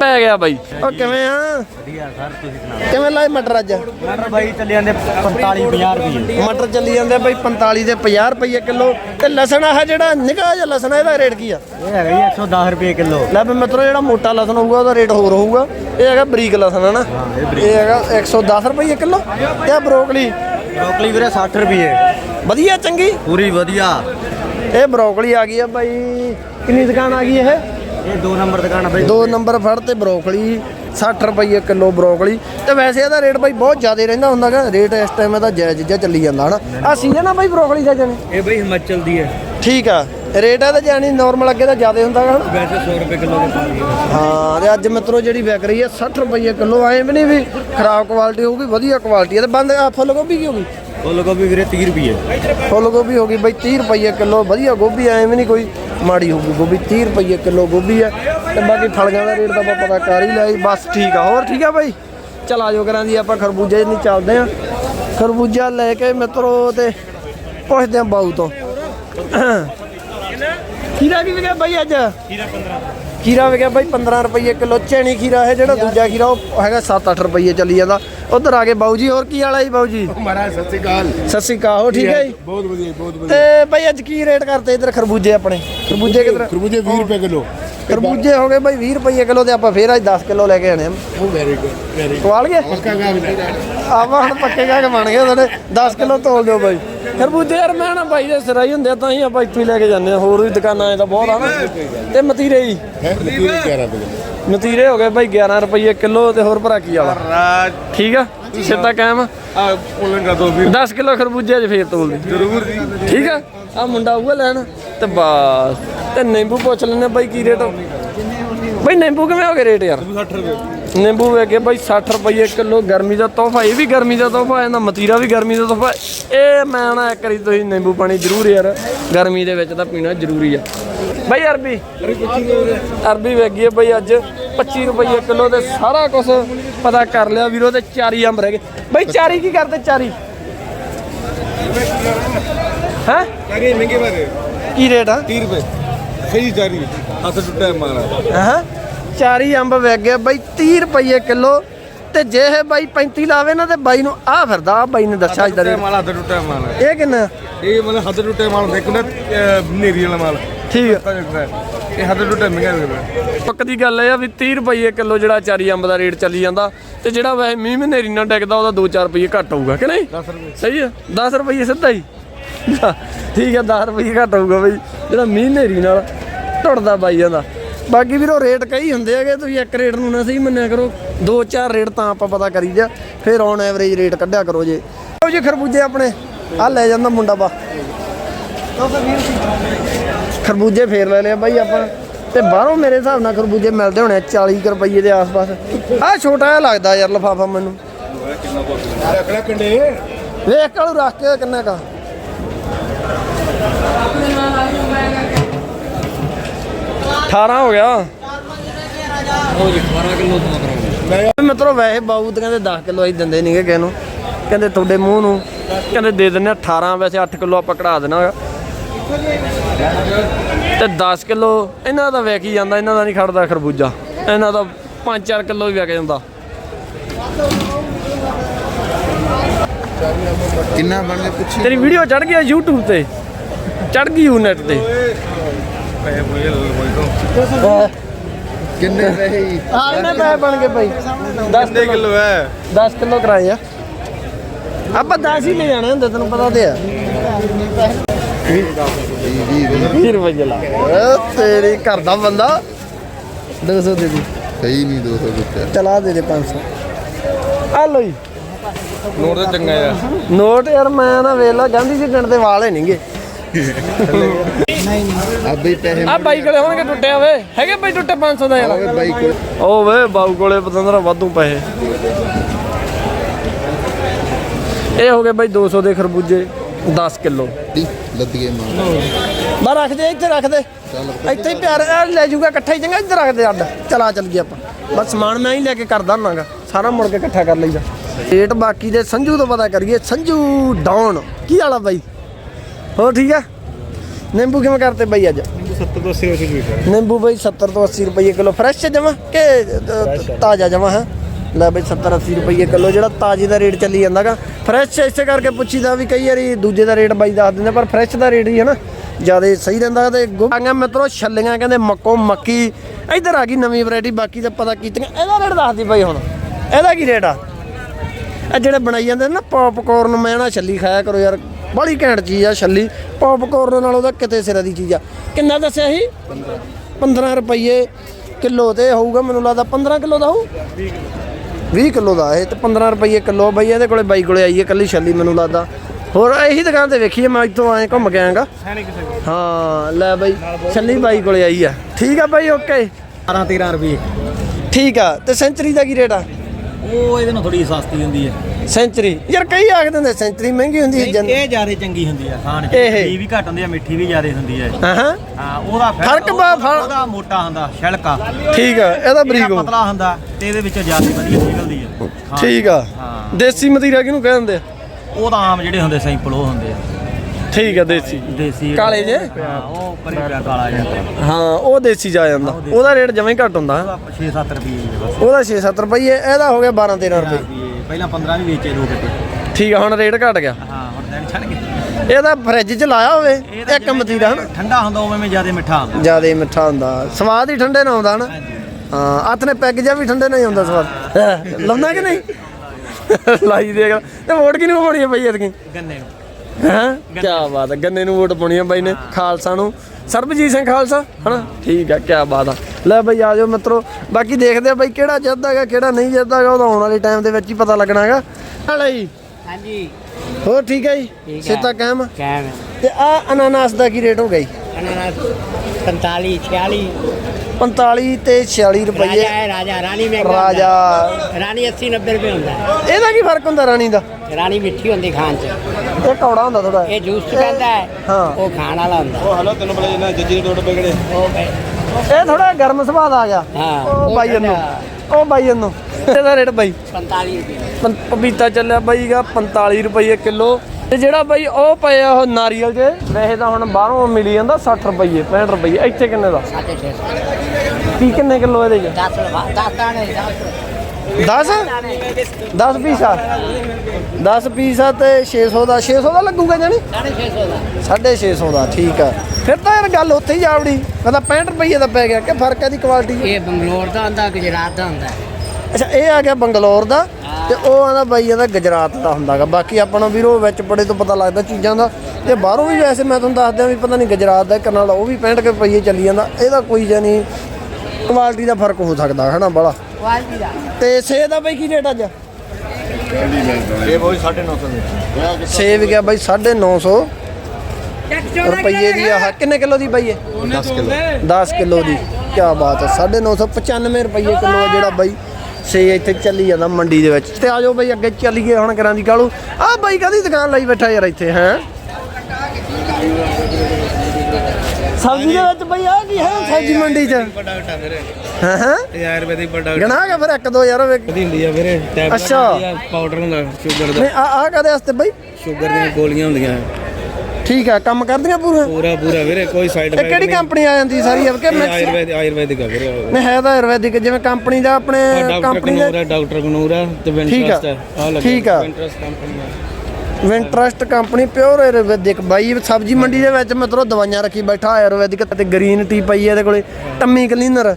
ਪੈ ਗਿਆ ਬਾਈ। ਉਹ ਕਿਵੇਂ ਆ? ਵਧੀਆ ਸਰ ਤੁਸੀਂ ਕਿਵੇਂ ਲਾਏ ਮਟਰ ਅੱਜ? ਮਟਰ ਬਾਈ ਚੱਲੇ ਜਾਂਦੇ 45 50 ਰੁਪਏ। ਮਟਰ ਚੱਲੀ ਜਾਂਦੇ ਬਈ 45 ਤੇ 50 ਰੁਪਏ ਕਿਲੋ। ਤੇ ਲਸਣ ਆ ਜਿਹੜਾ ਨਿੱਕਾ ਜਿਹਾ ਲਸਣ ਇਹਦਾ ਰੇਟ ਕੀ ਆ? ਇਹ ਹੈਗਾ ਜੀ 110 ਰੁਪਏ ਕਿਲੋ। ਲੈ ਵੀ ਮਿੱਤਰੋ ਜਿਹੜਾ ਮੋਟਾ ਲਸਣ ਹੋਊਗਾ ਉਹਦਾ ਰੇਟ ਹੋਰ ਹੋਊਗਾ। ਇਹ ਹੈਗਾ ਬਰੀਕ ਲਸਣ ਹੈ ਨਾ? ਇਹ ਹੈਗਾ 110 ਰੁਪਏ ਕਿਲੋ। ਤੇ ਆ ਬਰੋਕਲੀ। ਬਰੋਕਲੀ ਵੀਰੇ 60 ਰੁਪਏ। ਵਧੀਆ ਚੰਗੀ? ਪੂਰੀ ਵਧੀਆ। ਇਹ ਬਰੋਕਲੀ ਆ ਗਈ ਆ ਬਾਈ। ਕਿੰਨੀ ਦੁਕਾਨ ਆ ਗਈ ਇਹ? ਇਹ 2 ਨੰਬਰ ਦੁਕਾਨ ਆ ਬਾਈ। ਦੋ ਨੰਬਰ ਫੜ ਤੇ ਬਰੋਕਲੀ 60 ਰੁਪਏ ਕਿਲੋ ਬਰੋਕਲੀ। ਤੇ ਵੈਸੇ ਇਹਦਾ ਰੇਟ ਬਾਈ ਬਹੁਤ ਜ਼ਿਆਦਾ ਰਹਿੰਦਾ ਹੁੰਦਾਗਾ ਰੇਟ ਇਸ ਟਾਈਮ ਇਹਦਾ ਜਾਇਜ਼ ਜਿਹਾ ਚੱਲੀ ਜਾਂਦਾ ਹਨਾ? ਆ ਸੀਜ਼ਨ ਆ ਬਾਈ ਬਰੋਕਲੀ ਦਾ ਜਾਨੀ ਇਹ ਬਈ ਹਿਮਾਚਲ ਦੀ ਹੈ। ਠੀਕ ਆ। ਰੇਟ ਇਹਦਾ ਜਾਨੀ ਨਾਰਮਲ ਅੱਗੇ ਤਾਂ ਜ਼ਿਆਦਾ ਹੁੰਦਾਗਾ ਹਨਾ? ਵੈਸੇ 100 ਰੁਪਏ ਕਿਲੋ ਦੇ ਹਾਂ। ਤੇ ਅੱਜ ਮਿੱਤਰੋ ਜਿਹੜੀ ਵਿਕ ਰਹੀ ਹੈ 60 ਰੁਪਏ ਕਿਲੋ ਐਂ ਵੀ ਨਹੀਂ ਵੀ ਖਰਾਬ ਕੁਆਲਿਟੀ ਹੋਊਗੀ ਵਧੀਆ ਕੁਆਲਿਟੀ ਹੈ ਤੇ ਬੰਦ ਆ ਫੁੱਲ ਗੋਭੀ ਕੀ ਹੋਗੀ ਫੁੱਲ ਗੋਭੀ ਵੀਰੇ 30 ਰੁਪਏ ਫੁੱਲ ਗੋਭੀ ਹੋ ਗਈ ਬਈ 30 ਰੁਪਏ ਕਿਲੋ ਵਧੀਆ ਗੋਭੀ ਐ ਵੀ ਨਹੀਂ ਕੋਈ ਮਾੜੀ ਹੋਊਗੀ ਗੋਭੀ 30 ਰੁਪਏ ਕਿਲੋ ਗੋਭੀ ਆ ਤੇ ਬਾਕੀ ਫਲੀਆਂ ਦਾ ਰੇਟ ਤਾਂ ਆਪਾਂ ਪਤਾ ਕਰ ਹੀ ਲਿਆ ਜੀ ਬਸ ਠੀਕ ਆ। ਹੋਰ ਠੀਕ ਆ ਬਾਈ? ਚਲ ਆਜੋ ਕਰਾਂ ਦੀ ਆਪਾਂ ਖਰਬੂਜੇ ਨਹੀਂ ਚੱਲਦੇ ਆ। ਖਰਬੂਜਾ ਲੈ ਕੇ ਮਿੱਤਰੋ ਤੇ ਪੁੱਛਦੇ ਆ ਬਾਊ ਤੋਂ। ਖੀਰਾ ਕੀ ਵਿਕਿਆ ਬਾਈ ਅੱਜ? ਖੀਰਾ 15 ਖੀਰਾ ਵਿਕਿਆ ਬਾਈ 15 ਰੁਪਏ ਕਿਲੋ ਚੈਣੀ ਖੀਰਾ ਹੈ ਜਿਹੜਾ ਦੂਜਾ ਖੀਰਾ ਉਹ ਹੈਗਾ 7-8 ਰੁਪਏ ਚੱਲੀ ਜਾਂਦਾ। ਉਧਰ ਆ ਗਏ ਬਾਊ ਜੀ ਹੋਰ ਕੀ ਵਾਲਾ ਜੀ ਬਾਊ ਜੀ? ਮਹਾਰਾਜ ਸਤਿ ਸ਼੍ਰੀ ਅਕਾਲ। ਸਤਿ ਸ਼੍ਰੀ ਅਕਾਲ ਹੋ ਠੀਕ ਹੈ ਜੀ? ਬਹੁਤ ਵਧੀਆ ਬਹੁਤ ਵਧੀਆ। ਤੇ ਭਾਈ ਅੱਜ ਕੀ ਰੇਟ ਕਰਤੇ ਇਧਰ ਖਰਬੂਜੇ ਆਪਣੇ? ਖਰਬੂਜੇ ਕਿਧਰ? ਖਰਬੂਜੇ 20 ਰੁਪਏ ਕਿਲੋ। ਖਰਬੂਜੇ ਹੋ ਗਏ ਭਾਈ 20 ਰੁਪਏ ਕਿਲੋ ਤੇ ਆਪਾਂ ਫੇਰ ਅੱਜ 10 ਕਿਲੋ ਲੈ ਕੇ ਆਣੇ ਆ। ਉਹ ਵੈਰੀ ਗੁੱਡ ਵੈਰੀ ਸਵਾਲ ਗਿਆ ਪੱਕਾ ਕੰਮ ਆਪਾਂ ਹੁਣ ਪੱਕੇ ਕਾ ਕੇ ਬਣ ਗਏ ਤੁਹਾਡੇ 10 ਕਿਲੋ ਤੋਲ ਦਿਓ ਬਾਈ। ਖਰਬੂਜੇ ਯਾਰ ਮੈਂ ਨਾ ਬਾਈ ਦੇ ਸਿਰਾਈ ਹੁੰਦੇ ਆ ਤਾਂ ਹੀ ਆਪਾਂ ਇੱਥੋਂ ਹੀ ਲੈ ਕੇ ਜਾਂਦੇ ਆ ਹੋਰ ਵੀ ਦੁਕਾਨਾਂ ਐ ਤਾਂ ਬਹੁਤ ਆ ਨਾ। ਤੇ ਮਤੀਰੇ ਹੈ? ਲਕੀਰ 11 ਰੁਪਏ ਮਤੀਰੇ ਹੋ ਗਏ ਭਾਈ 11 ਰੁਪਏ ਕਿਲੋ ਤੇ ਹੋਰ ਭਰਾ ਕੀ ਵਾਲਾ ਠੀਕ ਆ? ਸਿੱਧਾ ਕਾਇਮ ਆ। ਉਹਨਾਂ ਦਾ ਦੋ 10 ਕਿਲੋ ਖਰਬੂਜੇ ਅੱਜ ਫੇਰ ਤੋਲ ਦੇ। ਜ਼ਰੂਰ ਜੀ। ਠੀਕ ਆ? ਆ ਮੁੰਡਾ ਆਊਗਾ ਲੈਣ ਤੇ ਬਸ। ਤੇ ਨਿੰਬੂ ਪੁੱਛ ਲੈਣੇ ਬਾਈ ਕੀ ਰੇਟ ਬਾਈ ਨਿੰਬੂ ਕਿਵੇਂ ਹੋ ਗਏ ਰੇਟ ਯਾਰ? 60 ਰੁਪਏ। ਨਿੰਬੂ ਵੇਗੇ ਬਾਈ 60 ਰੁਪਏ ਕਿਲੋ ਗਰਮੀ ਦਾ ਤੋਹਫਾ ਇਹ ਵੀ ਗਰਮੀ ਦਾ ਤੋਹਫਾ ਇਹਦਾ ਮਤੀਰਾ ਵੀ ਗਰਮੀ ਦਾ ਤੋਹਫਾ। ਇਹ ਮੈਂ ਨਾ ਇੱਕ ਵਾਰੀ ਤੁਸੀਂ ਨਿੰਬੂ ਪਾਣੀ ਜ਼ਰੂਰ ਯਾਰ ਗਰਮੀ ਦੇ ਵਿੱਚ ਤਾਂ ਪੀਣਾ ਜ਼ਰੂਰੀ ਆ। ਬਾਈ ਅਰਬੀ। ਅਰਬੀ ਵੇਗੀ ਹੈ ਬਾਈ ਅੱਜ। 25 ਰੁਪਏ ਕਿਲੋ ਤੇ ਸਾਰਾ ਕੁਝ ਪਤਾ ਕਰ ਲਿਆ ਵੀਰੋ ਤੇ ਚਾਰੀ ਅੰਬ ਰਹਿ ਗਏ। ਬਈ ਚਾਰੀ ਕੀ ਕਰਦੇ ਚਾਰੀ? ਹੈ? ਚਾਰੀ ਮਹਿੰਗੇ ਬਾਰੇ ਕੀ ਰੇਟ ਆ? 30 ਰੁਪਏ। ਸਹੀ ਚਾਰੀ। ਹੱਥ ਟੁੱਟਾ ਮਾਰਾ। ਹਾਂ? ਚਾਰੀ ਅੰਬ ਵਿਕ ਗਿਆ ਬਾਈ 30 ਰੁਪਏ ਕਿਲੋ ਤੇ ਜੇ ਇਹ ਬਾਈ 35 ਲਾਵੇ ਨਾ ਤੇ ਬਾਈ ਨੂੰ ਆ ਫਿਰਦਾ ਬਾਈ ਨੇ ਦੱਸਿਆ ਅੱਜ ਦਾ ਟੁੱਟਾ ਰੇਟ ਮਾਲ ਹੱਥ ਟੁੱਟਾ ਮਾਲ। ਇਹ ਕਿੰਨਾ? ਇਹ ਮਤਲਬ ਹੱਥ ਟੁੱਟੇ ਮਾਲ ਦੇਖੋ ਨਾ ਨੇਰੀ ਵਾਲਾ ਮਾਲ। ਠੀਕ ਆ। ਹੈ। ਇਹ ਹੱਥ ਟੁੱਟਾ ਮਹਿੰਗਾ ਵਿਕਦਾ ਪੱਕ ਦੀ ਗੱਲ ਇਹ ਆ ਵੀ 30 ਰੁਪਏ ਕਿਲੋ ਜਿਹੜਾ ਚਾਰੀ ਅੰਬ ਦਾ ਰੇਟ ਚੱਲੀ ਜਾਂਦਾ ਤੇ ਜਿਹੜਾ ਵੈਸੇ ਮੀਂਹ ਮਨੇਰੀ ਨਾਲ ਡਿੱਗਦਾ ਉਹਦਾ 2-4 ਰੁਪਏ ਘੱਟ ਹੋਊਗਾ ਕਿ ਨਹੀਂ? 10 ਰੁਪਏ ਸਹੀ ਹੈ 10 ਰੁਪਏ ਸਿੱਧਾ ਹੀ। ਠੀਕ ਹੈ 10 ਰੁਪਏ ਘੱਟ ਹੋਊਗਾ ਬਈ। ਜਿਹੜਾ ਮੀਂਹ ਹਨੇਰੀ ਨਾਲ ਟੁੱਟਦਾ ਬਾਈ ਜਾਂਦਾ। ਬਾਕੀ ਵੀਰੋ ਰੇਟ ਕਈ ਹੁੰਦੇ ਹੈਗੇ ਤੁਸੀਂ ਇੱਕ ਰੇਟ ਨੂੰ ਨਾ ਸਹੀ ਮੰਨਿਆ ਕਰੋ। ਦੋ ਚਾਰ ਰੇਟ ਤਾਂ ਆਪਾਂ ਪਤਾ ਕਰੀ ਜਾ ਫਿਰ ਔਨ ਐਵਰੇਜ ਰੇਟ ਕੱਢਿਆ ਕਰੋ ਜੇ। ਲਓ ਜੀ ਖਰਬੂਜੇ ਆਪਣੇ। ਆ ਲੈ ਜਾਂਦਾ ਮੁੰਡਾ ਬਾ। ਖਰਬੂਜੇ ਫੇਰ ਲੈ ਲਿਆ ਬਾਈ ਆਪਾਂ। ਤੇ ਬਾਹਰੋਂ ਮੇਰੇ ਹਿਸਾਬ ਨਾਲ ਖਰਬੂਜੇ ਮਿਲਦੇ ਹੋਣੇ ਆ 40 ਕੁ ਰੁਪਏ ਦੇ ਆਸ-ਪਾਸ। ਆ ਛੋਟਾ ਜਿਹਾ ਲੱਗਦਾ ਯਾਰ ਲਫਾਫਾ ਮੈਨੂੰ। ਰੱਖਣਾ ਪਿੰਡੇ ਵੇਖ ਕਾਲੂ ਰੱਖ ਕੇ ਕਿੰਨਾ ਕਾ ਅਠਾਰਾਂ ਹੋ ਗਿਆ। ਉਹ ਜੀ 12 ਕਿਲੋ ਤੋਂ ਕਰਾਉਂਦੇ ਮਿੱਤਰੋ ਵੈਸੇ ਬਾਊ ਤਾਂ ਕਹਿੰਦੇ 10 ਕਿਲੋ ਅਸੀਂ ਦਿੰਦੇ ਨਹੀਂਗੇ ਕਿਸੇ ਨੂੰ। ਕਹਿੰਦੇ ਤੁਹਾਡੇ ਮੂੰਹ ਨੂੰ। ਕਹਿੰਦੇ ਦੇ ਦਿੰਦੇ ਆ 18 ਵੈਸੇ 8 ਕਿਲੋ ਆਪਾਂ ਕਢਾ ਦੇਣਾ ਤੇ 10 ਕਿਲੋ ਇਹਨਾਂ ਦਾ ਵੇਖ ਹੀ ਜਾਂਦਾ ਇਹਨਾਂ ਦਾ ਨਹੀਂ ਖੜਦਾ ਖਰਬੂਜਾ। ਇਹਨਾਂ ਦਾ 5-4 ਕਿਲੋ ਵੀ ਵਿਕ ਜਾਂਦਾ। ਕਿੰਨਾ ਬਣ ਗਿਆ ਪੁੱਛੀ ਤੇਰੀ ਵੀਡੀਓ ਚੜ ਗਿਆ YouTube ਤੇ। ਚੜ ਗਈ ਯੂ ਨੈਟ ਤੇ। ਪੈਸੇ ਕਿੰਨੇ ਪੈਸੇ? ਹਾਂ ਇਹਨੇ ਪੈ ਬਣ ਗਏ ਭਾਈ। 10 ਕਿੰਨੇ ਕਿਲੋ। ਹੈ? 10 ਕਿਲੋ ਕਰਾਏ ਆ। ਆਪਾਂ 10 ਹੀ ਲੈ ਜਾਣੇ ਹੁੰਦੇ ਤੈਨੂੰ ਪਤਾ ਤੇ ਆ 20 ਰੁਪਏ ਲਾ ਓ ਤੇਰੀ ਘਰ ਦਾ ਬੰਦਾ। 200 ਦੇ ਦੀ। ਸਹੀ ਨਹੀਂ 200 ਦਿੱਤਾ। ਚਲਾ ਦੇ ਦੇ 500 ਆ ਲੋ ਜੀ। ਨੋਟ ਤਾਂ ਚੰਗਾ ਆ। ਨੋਟ ਯਾਰ ਮੈਂ ਨਾ ਵੇਲਾ ਗਾਂਧੀ ਜੀ ਪਿੰਡ ਦੇ ਵਾਲੇ ਨਹੀਂਗੇ ਆ ਬਈ ਪੈਸੇ ਆ ਬਾਈ ਕੋਲੇ ਹੋਣਗੇ ਟੁੱਟੇ ਹੋਵੇ ਹੈਗੇ ਬਾਈ ਟੁੱਟੇ 500 ਦਾ ਯਾਰ? ਆਵੇ ਬਾਈ ਕੋਲ। ਓ ਵੇ ਬਾਊ ਕੋਲੇ ਪਤੰਦਰਾ ਵਾਧੂ ਪੈਸੇ। ਇਹ ਹੋ ਗਏ ਬਾਈ 200 ਦੇ ਖਰਬੂਜੇ। 10 ਕਿਲੋ। ਲੱਦ ਗਏ ਮਾਲ ਬਾ ਰੱਖ ਦੇ ਇੱਥੇ ਰੱਖ ਦੇ ਇੱਥੇ ਹੀ ਪਿਆਰ ਲੈ ਜਾਊਗਾ ਇਕੱਠਾ ਹੀ ਚੰਗਾ ਇੱਧਰ ਰੱਖ ਦੇ ਅੱਡ। ਚਲਾ ਚੱਲ ਗਏ ਆਪਾਂ। ਬਸ ਸਮਾਨ ਮੈਂ ਹੀ ਲੈ ਕੇ ਕਰਦਾ ਹੁੰਨਾਗਾ। ਸਾਰਾ ਮੁੜ ਕੇ ਇਕੱਠਾ ਕਰ ਲਈਦਾ। ਰੇਟ ਬਾਕੀ ਦੇ ਸੰਜੂ ਤੋਂ ਪਤਾ ਕਰੀਏ। ਸੰਜੂ ਡਾਊਨ। ਕੀ ਵਾਲਾ ਬਾਈ? ਹੋਰ ਠੀਕ ਆ? ਨਿੰਬੂ ਕਿਵੇਂ ਕਰਤੇ ਬਾਈ ਅੱਜ? 70 ਤੋਂ 80 ਰੁਪਏ ਨਿੰਬੂ ਬਾਈ 70 ਤੋਂ 80 ਰੁਪਏ ਕਿਲੋ। ਫਰੈਸ਼ ਜਮਾ ਕਿ ਤਾਜ਼ਾ ਜਮਾ ਹੈ? ਲੈ ਬਾਈ 70 80 ਰੁਪਏ ਕਿਲੋ, ਜਿਹੜਾ ਤਾਜ਼ੇ ਦਾ ਰੇਟ ਚੱਲੀ ਜਾਂਦਾਗਾ। ਫਰੈਸ਼ ਇਸੇ ਕਰਕੇ ਪੁੱਛੀਦਾ ਵੀ ਕਈ ਵਾਰੀ ਦੂਜੇ ਦਾ ਰੇਟ ਬਾਈ ਦੱਸ ਦਿੰਦੇ ਪਰ ਫਰੈਸ਼ ਦਾ ਰੇਟ ਹੀ ਹੈ ਨਾ, ਜ਼ਿਆਦਾ ਸਹੀ ਰਹਿੰਦਾ ਤੇ ਗੋਂਗਾ ਮਿੱਤਰੋ, ਛੱਲੀਆਂ ਕਹਿੰਦੇ ਮੱਕੋ ਮੱਕੀ। ਇੱਧਰ ਆ ਗਈ ਨਵੀਂ ਵੈਰਾਈਟੀ ਬਾਕੀ ਤਾਂ ਪਤਾ ਕੀਤੀਆਂ। ਇਹਦਾ ਰੇਟ ਦੱਸਦੀ ਬਾਈ ਹੁਣ। ਇਹਦਾ ਕੀ ਰੇਟ ਆ? ਇਹ ਜਿਹੜੇ ਬਣਾਈ ਜਾਂਦੇ ਨਾ ਪੌਪਕੌਰਨ ਮੈਂ ਨਾ ਛੱਲੀ ਖਾਇਆ ਕਰੋ ਯਾਰ, ਬੜੀ ਘੈਂਟ ਚੀਜ਼ ਆ ਛੱਲੀ। ਪੌਪਕੌਰਨ ਨਾਲ ਉਹਦਾ ਕਿਤੇ ਸਿਰਾ ਦੀ ਚੀਜ਼ ਆ। ਕਿੰਨਾ ਦੱਸਿਆ ਸੀ? 15 ਰੁਪਏ ਕਿਲੋ ਤੇ ਹੋਊਗਾ, ਮੈਨੂੰ ਲੱਗਦਾ 15 ਕਿਲੋ ਦਾ ਹੋਊ। 20 ਕਿਲੋ ਦਾ ਇਹ ਤੇ 15 ਰੁਪਏ ਕਿਲੋ ਬਈ ਇਹਦੇ ਕੋਲੇ ਬਾਈ ਕੋਲੇ ਆਈ ਹੈ ਕੱਲੀ ਛੱਲੀ ਮੈਨੂੰ ਲੱਗਦਾ। ਹੋਰ ਇਹੀ ਦੁਕਾਨ ਤੇ ਵੇਖੀ ਹੈ ਮੈਂ ਇੱਥੋਂ ਆਏ ਘੁੰਮ ਕੇ ਆਇਆਗਾ ਹਾਂ ਲੈ ਬਾਈ ਛੱਲੀ ਬਾਈ ਕੋਲੇ ਆਈ ਆ। ਠੀਕ ਆ ਬਾਈ ਓਕੇ। 12 13 ਰੁਪਏ ਠੀਕ ਆ ਤੇ ਸੈਂਚਰੀ ਦਾ ਕੀ ਰੇਟ ਆ? ਉਹ ਇਹਦੇ ਨਾਲ ਥੋੜੀ ਸਸਤੀ ਹੁੰਦੀ ਹੈ। ਸੈਂਚਰੀ। ਯਾਰ ਕਈ ਆਖ ਦਿੰਦੇ ਸੈਂਚਰੀ ਮਹਿੰਗੀ ਹੁੰਦੀ ਹੈ ਜਨ ਇਹ ਜ਼ਿਆਦਾ ਚੰਗੀ ਹੁੰਦੀ ਹੈ ਖਾਣ ਚ। ਇਹ। ਵੀ ਘੱਟ ਹੁੰਦੀ ਹੈ ਮਿੱਠੀ ਵੀ ਜ਼ਿਆਦਾ ਹੁੰਦੀ ਹੈ। ਹਾਂ ਹਾਂ ਹਾਂ ਉਹਦਾ ਫ਼ਰਕ ਬਾ- ਫਰ- ਉਹਦਾ ਮੋਟਾ ਹੁੰਦਾ ਛਿਲਕਾ। ਠੀਕ ਆ ਇਹਦਾ ਬਰੀਕ ਇਹਦਾ ਹੋ। ਪਤਲਾ ਹੁੰਦਾ ਤੇ ਇਹਦੇ ਵਿੱਚੋਂ ਜ਼ਿਆਦਾ ਵਧੀਆ ਨਿਕਲਦੀ ਹੈ। ਠੀਕ ਆ। ਹਾਂ। ਦੇਸੀ ਮਤੀਰਾ ਕਿਹਨੂੰ ਕਹਿੰਦੇ ਆ? ਉਹਦਾ ਆਮ ਜਿਹੜੇ ਹੁੰਦੇ ਸਿੰਪਲ ਉਹ ਹੁੰਦੇ ਆ। ਠੀਕ ਆ ਦੇਸੀ। ਦੇਸੀ ਕਾਲੇ? ਹਾਂ, ਉਹ ਪਰੀ ਪਿਆ ਕਾਲਾ ਜਿਹਾ ਹਾਂ ਉਹ ਦੇਸੀ ਜਾ ਜਾਂਦਾ। ਉਹਦਾ ਰੇਟ ਜਮਾਂ ਹੀ ਘੱਟ ਹੁੰਦਾ। ਉਹਦਾ 6-7 ਰੁਪਏ ਬਸ। ਉਹਦਾ 6-7 ਰੁਪਏ ਇਹਦਾ ਹੋ ਗਿਆ 12-13 ਰੁਪਏ ਪਹਿਲਾਂ 15 ਵੀ ਵੇਚੇ ਲੋਕ ਇੱਥੇ। ਠੀਕ ਆ ਹੁਣ ਰੇਟ ਘਟ ਗਿਆ। ਹਾਂ ਹੁਣ ਦਿਨ ਛੱਡ ਗਏ। ਇਹਦਾ ਫਰਿੱਜ 'ਚ ਲਾਇਆ ਹੋਵੇ ਤਾਂ ਇੱਕ ਮਤੀਰਾ ਜਿਵੇਂ ਠੰਡਾ ਹੁੰਦਾ ਉਵੇਂ ਮੈਂ ਜ਼ਿਆਦਾ ਮਿੱਠਾ ਹੁੰਦਾ। ਜ਼ਿਆਦਾ ਮਿੱਠਾ ਹੁੰਦਾ। ਸਵਾਦ ਹੀ ਠੰਡੇ ਨਾਲ ਆਉਂਦਾ ਨਾ? ਹਾਂ ਹੱਥ ਨੇ ਪੈਗ ਜਿਹਾ ਵੀ ਠੰਡੇ ਨਾਲ ਹੀ ਆਉਂਦਾ ਸਵਾਦ। ਲਾਉਂਦਾ ਕਿ ਨਹੀਂ? ਲਾਈ ਦੇਗਾ ਤੇ ਵੋਟ ਕਿਹਨੂੰ ਪਾਉਣੀ ਹੈ ਬਈ ਇਤਕੀ ਗੰਨੇ ਨੂੰ। ਹਾਂ? ਕੀ ਬਾਤ ਹੈ ਗੰਨੇ ਨੂੰ ਵੋਟ ਪਾਉਣੀ ਹੈ ਬਾਈ ਨੇ ਖਾਲਸਾ ਨੂੰ। ਸਰਬਜੀਤ ਸਿੰਘ ਖਾਲਸਾ ਹਨਾ? ਠੀਕ ਆ ਕੀ ਬਾਤ ਆ। ਲੈ ਬਾਈ ਆ ਜਾਓ ਮਿੱਤਰੋ। ਬਾਕੀ ਦੇਖਦੇ ਆ ਬਾਈ ਕਿਹੜਾ ਜਿੱਤਦਾਗਾ ਕਿਹੜਾ ਨਹੀਂ ਜਿੱਤਦਾਗਾ ਉਹਦਾ ਆਉਣ ਵਾਲੇ ਟਾਈਮ ਦੇ ਵਿੱਚ ਹੀ ਪਤਾ ਲੱਗਣਾ ਹੈਗਾ। ਹਲੇ ਜੀ। ਹਾਂਜੀ। ਹੋਰ ਠੀਕ ਹੈ ਜੀ। ਸੇਤਾ ਕਾਇਮ ਕੈਮ ਹੈ ਤੇ ਆ ਅਨਾਨਾਸ ਦਾ ਕੀ ਰੇਟ ਹੋ ਗਿਆ ਜੀ? ਅਨਾਨਾਸ 45 46 45 ਤੇ 46 ਰੁਪਏ ਰਾਜਾ ਹੈ ਰਾਜਾ ਰਾਣੀ ਮਹਿੰਗਾ ਰਾਜਾ ਹੁੰਦਾ। ਰਾਣੀ 80 90 ਰੁਪਏ ਹੁੰਦਾ ਹੈ। ਇਹਦਾ ਕੀ ਫ਼ਰਕ ਹੁੰਦਾ ਰਾਣੀ ਦਾ? ਰਾਣੀ ਮਿੱਠੀ ਹੁੰਦੀ ਖਾਣ ਚ। ਇਹ ਕੌੜਾ ਹੁੰਦਾ ਥੋੜਾ ਇਹ ਜੂਸ ਚ ਪੈਂਦਾ ਹੈ ਹਾਂ। ਉਹ ਖਾਣ ਵਾਲਾ ਹੁੰਦਾ। ਉਹ ਹਲੋ ਤੈਨੂੰ ਬਲੇ ਇਹਨਾਂ ਜੱਜੀ ਦੇ 2 ਰੁਪਏ ਕਿਹੜੇ? ਉਹ ਬਈ- ਇਹ ਥੋੜਾ ਗਰਮ ਸੁਭਾਅ ਦਾ ਆ ਗਿਆ। ਹਾਂ। ਉਹ ਬਾਈ ਨੂੰ ਉਹ ਬਾਈ ਨੂੰ ਇਹਦਾ ਰੇਟ ਬਾਈ। 45 ਰੁਪਏ। ਪੰ- ਪਪੀਤਾ ਚੱਲਿਆ ਬਾਈ ਗਾ 45 ਰੁਪਏ ਕਿਲੋ। ਤੇ ਜਿਹੜਾ ਬਾਈ ਉਹ ਪਿਆ ਉਹ ਨਾਰੀਅਲ ਜੇ ਵੈਸੇ ਤਾਂ ਹੁਣ ਬਾਹਰੋਂ ਮਿਲੀ ਜਾਂਦਾ 60 ਰੁਪਏ 65 ਰੁਪਏ ਇੱਥੇ ਕਿੰਨੇ ਦਾ? 650 ਕੀ ਕਿੰਨੇ ਕਿਲੋ ਇਹਦੇ ਚ? 10 10 ਦਾਣੇ 10 10 ਪੀਸ ਆ? 10 ਪੀਸ ਆ ਤੇ 600 ਦਾ 600 ਦਾ ਲੱਗੂਗਾ ਜਾਨੀ 650 ਦਾ। 650 ਦਾ ਠੀਕ ਆ। ਫਿਰ ਤਾਂ ਯਾਰ ਗੱਲ ਉੱਥੇ ਹੀ ਜਾਵੜੀ ਕਹਿੰਦਾ 65 ਰੁਪਏ ਦਾ ਪੈ ਗਿਆ ਕਿ ਫ਼ਰਕ ਹੈ ਦੀ ਕੁਆਲਿਟੀ ਇਹ ਬੰਗਲੌਰ ਦਾ ਹੁੰਦਾ ਗੁਜਰਾਤ ਦਾ ਹੁੰਦਾ ਅੱਛਾ ਇਹ ਆ ਗਿਆ ਬੰਗਲੌਰ ਦਾ? ਤੇ ਉਹ ਆਂਦਾ ਬਾਈ ਇਹਦਾ ਗੁਜਰਾਤ ਦਾ ਹੁੰਦਾਗਾ। ਬਾਕੀ ਆਪਾਂ ਨੂੰ ਵੀਰੋ ਵਿੱਚ ਬੜੇ ਤੋਂ ਪਤਾ ਲੱਗਦਾ ਚੀਜ਼ਾਂ ਦਾ। ਤੇ ਬਾਹਰੋਂ ਵੀ ਵੈਸੇ ਮੈਂ ਤੁਹਾਨੂੰ ਦੱਸ ਦਿਆਂ ਵੀ ਪਤਾ ਨਹੀਂ ਗੁਜਰਾਤ ਦਾ ਇੱਕ ਨਾਲ ਉਹ ਵੀ 65 ਕੇ ਰੁਪਏ ਚੱਲੀ ਜਾਂਦਾ। ਇਹਦਾ ਕੋਈ ਜਾਨੀ ਕੁਆਲਿਟੀ ਦਾ ਫ਼ਰਕ ਹੋ ਸਕਦਾ ਹੈ ਨਾ ਬੜਾ ਕੁਆਲਿਟੀ ਦਾ। ਤੇ ਸੇ ਦਾ ਬਾਈ ਕੀ ਰੇਟ ਅੱਜ? ਇਹ ਬਹੁਤ 950 ਸੇਬ ਗਿਆ ਬਾਈ 950 ਰੁਪਏ ਦੀ ਆਹ ਕਿੰਨੇ ਕਿਲੋ ਦੀ ਬਾਈ ਇਹ? 10 ਕਿਲੋ। 10 ਕਿਲੋ ਦੀ। ਕੀ ਬਾਤ ਹੈ 995 ਰੁਪਏ ਕਿਲੋ ਜਿਹੜਾ ਬਾਈ। ਸੇ ਇੱਥੇ ਚੱਲੀ ਜਾਂਦਾ ਮੰਡੀ ਦੇ ਵਿੱਚ। ਤੇ ਆ ਜਾਓ ਬਾਈ ਅੱਗੇ ਚੱਲੀਏ ਹੁਣ ਕਰਾਂ ਦੀ ਕਾਲੂ ਆ ਬਾਈ ਕਾਦੀ ਦੁਕਾਨ ਲਾਈ ਬੈਠਾ ਯਾਰ ਇੱਥੇ ਹੈ? ਸਬਜ਼ੀ ਦੇ ਵਿੱਚ ਬਾਈ ਆ ਕੀ ਹੈ ਸਬਜ਼ੀ ਮੰਡੀ 'ਚ? ਪ੍ਰੋਡਕਟ ਆ ਵੀਰੇ ਹਾਂ? ਹਾਂ ਇਹ ਆਯੁਰਵੈਦਿਕ ਪ੍ਰੋਡਕਟ ਗਣਾ ਗਿਆ ਫਿਰ ਇੱਕ ਦੋ ਯਾਰ ਵੇਖ। ਦੀ ਹੁੰਦੀ ਆ ਵੀਰੇ ਟੈਬਲੇਟ ਅੱਛਾ। ਪਾਊਡਰ ਹੁੰਦਾ ਸ਼ੂਗਰ ਦਾ। ਨਹੀਂ ਆ ਆ ਕਾਦੇ ਵਾਸਤੇ ਬਾਈ? ਸ਼ੂਗਰ ਦੀਆਂ ਗੋਲੀਆਂ ਹੁੰਦੀਆਂ। ਠੀਕ ਆ ਕੰਮ ਕਰਦੀਆਂ ਪੂਰਾ? ਪੂਰਾ ਪੂਰਾ ਵੀਰੇ ਕੋਈ ਸਾਈਡ ਇਹ ਕਿਹੜੀ ਕੰਪਨੀ ਆ ਜਾਂਦੀ ਸਾਰੀ? ਆ ਕਿ ਮਿਕਸ ਆਯੁਰਵੈਦ ਆਯੁਰਵੈਦਿਕ ਆ ਵੀਰੇ ਨਹੀਂ ਹੈ ਤਾਂ ਆਯੁਰਵੈਦਿਕ ਜਿਵੇਂ ਕੰਪਨੀ ਦਾ ਆਪਣੇ ਕੰਪਨੀ ਦਾ ਡਾਕਟਰ ਕਨੂਰ ਹੈ ਤੇ ਆ। ਵਿੰਟਰਸਟ ਆ ਲੱਗਾ। ਠੀਕ ਆ। ਵਿੰਟਰਸਟ ਕੰਪਨੀ ਹੈ ਵਿੰਟਰਸਟ ਕੰਪਨੀ ਪਿਓਰ ਆਯੁਰਵੈਦਿਕ ਬਾਈ ਸਬਜੀ ਮੰਡੀ ਦੇ ਵਿੱਚ ਮਤਲਬ ਦਵਾਈਆਂ ਰੱਖੀ ਬੈਠਾ ਆਯੁਰਵੈਦਿਕ ਤੇ ਗ੍ਰੀਨ ਟੀ ਪਈ ਇਹਦੇ ਕੋਲੇ ਟੰਮੀ ਕਲੀਨਰ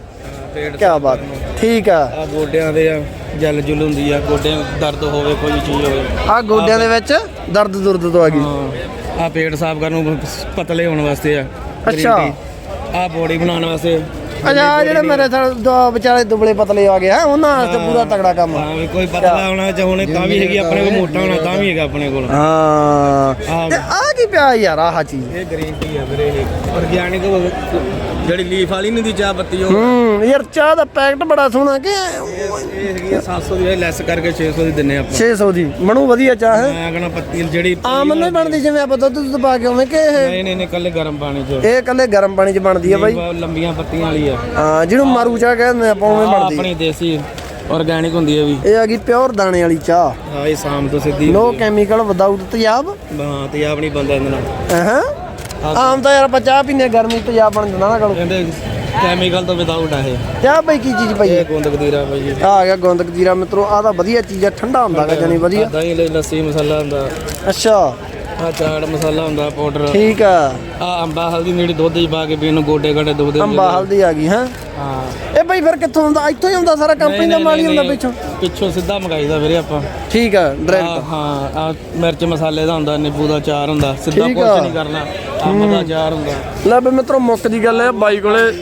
ਕੀ ਬਾਤ। ਠੀਕ ਆ। ਆ ਗੋਡਿਆਂ ਦੇ ਆ। ਜਲ ਜੁਲ ਹੁੰਦੀ ਆ ਗੋਡਿਆਂ ਨੂੰ ਦਰਦ ਹੋਵੇ ਕੋਈ ਵੀ ਚੀਜ਼ ਹੋਵੇ। ਆ ਗੋਡਿਆਂ ਦੇ ਵਿੱਚ ਦਰਦ ਦੁਰਦ ਤੋਂ ਆ ਗਈ। ਆ ਪੇਟ ਸਾਫ਼ ਕਰਨ ਨੂੰ ਪਤਲੇ ਹੋਣ ਵਾਸਤੇ ਆ ਅੱਛਾ। ਆ ਬੋਡੀ ਬਣਾਉਣ ਵਾਸਤੇ। ਅੱਛਾ ਜਿਹੜੇ ਮੇਰੇ ਥਾਲ ਦੋ ਵਿਚਾਰੇ ਦੁਬਲੇ ਪਤਲੇ ਆ ਗਏ ਆ ਉਹਨਾਂ ਵਾਸਤੇ ਪੂਰਾ ਤਗੜਾ ਕੰਮ। ਹਾਂ ਵੀ ਕੋਈ ਪਤਲਾ ਹੋਣਾ ਚਾਹੁੰਦੇ ਤਾਂ ਵੀ ਹੈਗੀ ਆਪਣੇ ਕੋਲ ਮੋਟਾ ਹੋਣਾ ਤਾਂ ਵੀ ਹੈਗਾ ਆਪਣੇ ਕੋਲ। ਹਾਂ। ਤੇ ਆ ਕੀ ਪਿਆ ਯਾਰ ਆਹ ਚੀਜ਼। ਇਹ ਗ੍ਰੀਨ ਟੀ ਆ ਵੀਰੇ ਇਹ। ਆਰਗੈਨਿਕ ਜਿਹੜੀ ਲੀਫ ਵਾਲੀ ਨਹੀਂ ਦੀ ਚਾਹ ਪੱਤੀ ਉਹ। ਹੂੰ ਯਾਰ ਚਾਹ ਦਾ ਪੈਕਟ ਬੜਾ ਸੋਹਣਾ ਕਿ ਇਹ ਹੈਗੀ ਆ 700 ਦੀ ਲੈਸ ਕਰਕੇ 600 ਦੀ ਦਿੰਨੇ ਆਪਾਂ। 600 ਦੀ। ਬਣੂ ਵਧੀਆ ਚਾਹ ਹੈ। ਮੈਂ ਕਹਣਾ ਪੱਤੀ ਜਿਹੜੀ ਆਮ ਨਹੀਂ ਬਣਦੀ ਜਿਵੇਂ ਆਪਾਂ ਦੁੱਧ ਦੁੱਧ ਪਾ ਕੇ ਉਵੇਂ ਕਿ ਇਹ? ਨਹੀਂ ਨਹੀਂ ਨਹੀਂ ਕੱਲੇ ਗਰਮ ਪਾਣੀ 'ਚ। ਇਹ ਕੱਲੇ ਗਰਮ ਪਾਣੀ 'ਚ ਬਣਦੀ ਆ ਬਾਈ। ਲੰਬੀਆਂ ਪੱਤੀਆਂ ਵਾਲੀ ਆ। ਹਾਂ ਜਿਹਨੂੰ ਮਾਰੂ ਚਾਹ ਕਹਿੰਦੇ ਆਪਾਂ ਉਵੇਂ ਆਹ ਬਣਦੀ ਆਪਣੀ ਦੇਸੀ ਆਰਗੈਨਿਕ ਹੁੰਦੀ ਹੈ ਵੀ। ਇਹ ਆ ਗਈ ਪਿਓਰ ਦਾਣੇ ਵਾਲੀ ਚਾਹ। ਹਾਂ ਇਹ ਸ਼ਾਮ ਤੋਂ ਸਿੱਧੀ ਨੋ ਕੈਮੀਕਲ ਵਿਦਆਊਟ ਤੇਜ਼ਾਬ? ਹਾਂ ਤੇ ਆਪ ਨਹੀਂ ਬੰਦਾ ਇਹਦੇ ਨਾਲ। ਹਾਂ? ਆਮ ਤਾਂ ਯਾਰ ਆਪਾਂ ਚਾਹ ਪੀਨੇ ਗਰਮੀ ਤੇਜ਼ਾਬ ਬਣ ਜਾਂਦਾ ਨਾ ਕੋਲ ਕਹਿੰਦੇ ਕੈਮੀਕਲ ਤੋਂ ਵਿਦਾਊਟ ਆ ਇਹ। ਚਾਹ ਬਈ ਕੀ ਚੀਜ਼ ਪਈ? ਇਹ ਹੈ ਗੋਂਦ ਕਦੀਰਾ ਭਾਈ ਆ ਗਿਆ ਗੋਂਦਕ ਜੀਰਾ ਮਿੱਤਰੋ ਆਹ ਤਾਂ ਵਧੀਆ ਚੀਜ਼ ਆ ਠੰਡਾ ਹੁੰਦਾ ਗਾ ਜਾਨੀ ਵਧੀਆ। ਦਹੀਂ ਲਈ ਲੱਸੀ ਮਸਾਲਾ ਹੁੰਦਾ। ਅੱਛਾ। ਆ ਚਾਟ ਮਸਾਲਾ ਹੁੰਦਾ ਪਾਊਡਰ। ਠੀਕ ਆ। ਆ ਅੰਬਾ ਹਲਦੀ ਜਿਹੜੀ ਦੁੱਧ 'ਚ ਪਾ ਕੇ ਪੀਣ ਨੂੰ ਗੋਡੇ ਗਾਡੇ ਦੁਖਦੇ ਹੁੰਦੇ ਅੰਬਾ ਹਲਦੀ ਆ ਗਈ ਹਾਂ? ਹਾਂ। ਇਹ ਬਈ ਫਿਰ ਕਿੱਥੋਂ ਹੁੰਦਾ ਇੱਥੋਂ ਹੀ ਹੁੰਦਾ ਸਾਰਾ ਕੰਪਨੀ ਦਾ ਮਾਲ ਹੀ ਹੁੰਦਾ ਪਿੱਛੋਂ? ਪਿੱਛੋਂ ਸਿੱਧਾ ਮੰਗਾਈਦਾ ਵੀਰੇ ਆਪਾਂ। ਠੀਕ ਆ ਆ ਡਾਇਰੈਕਟ ਹਾਂ ਆ ਮਿਰਚ ਮਸਾਲੇ ਦਾ ਹੁੰਦਾ ਨਿੰਬੂ ਦਾ ਚਾਰ ਹੁੰਦਾ ਸਿੱਧਾ ਠੀਕ ਕੁਝ ਆ। ਨਹੀਂ ਕਰਨਾ ਅੰਬ ਦਾ ਚਾਰ ਹੁੰਦਾ। ਲੈ ਬਈ ਮਿੱਤਰੋ ਮੁੱਕ ਦੀ ਗੱਲ ਹੈ ਬਾਈ ਕੋਲੇ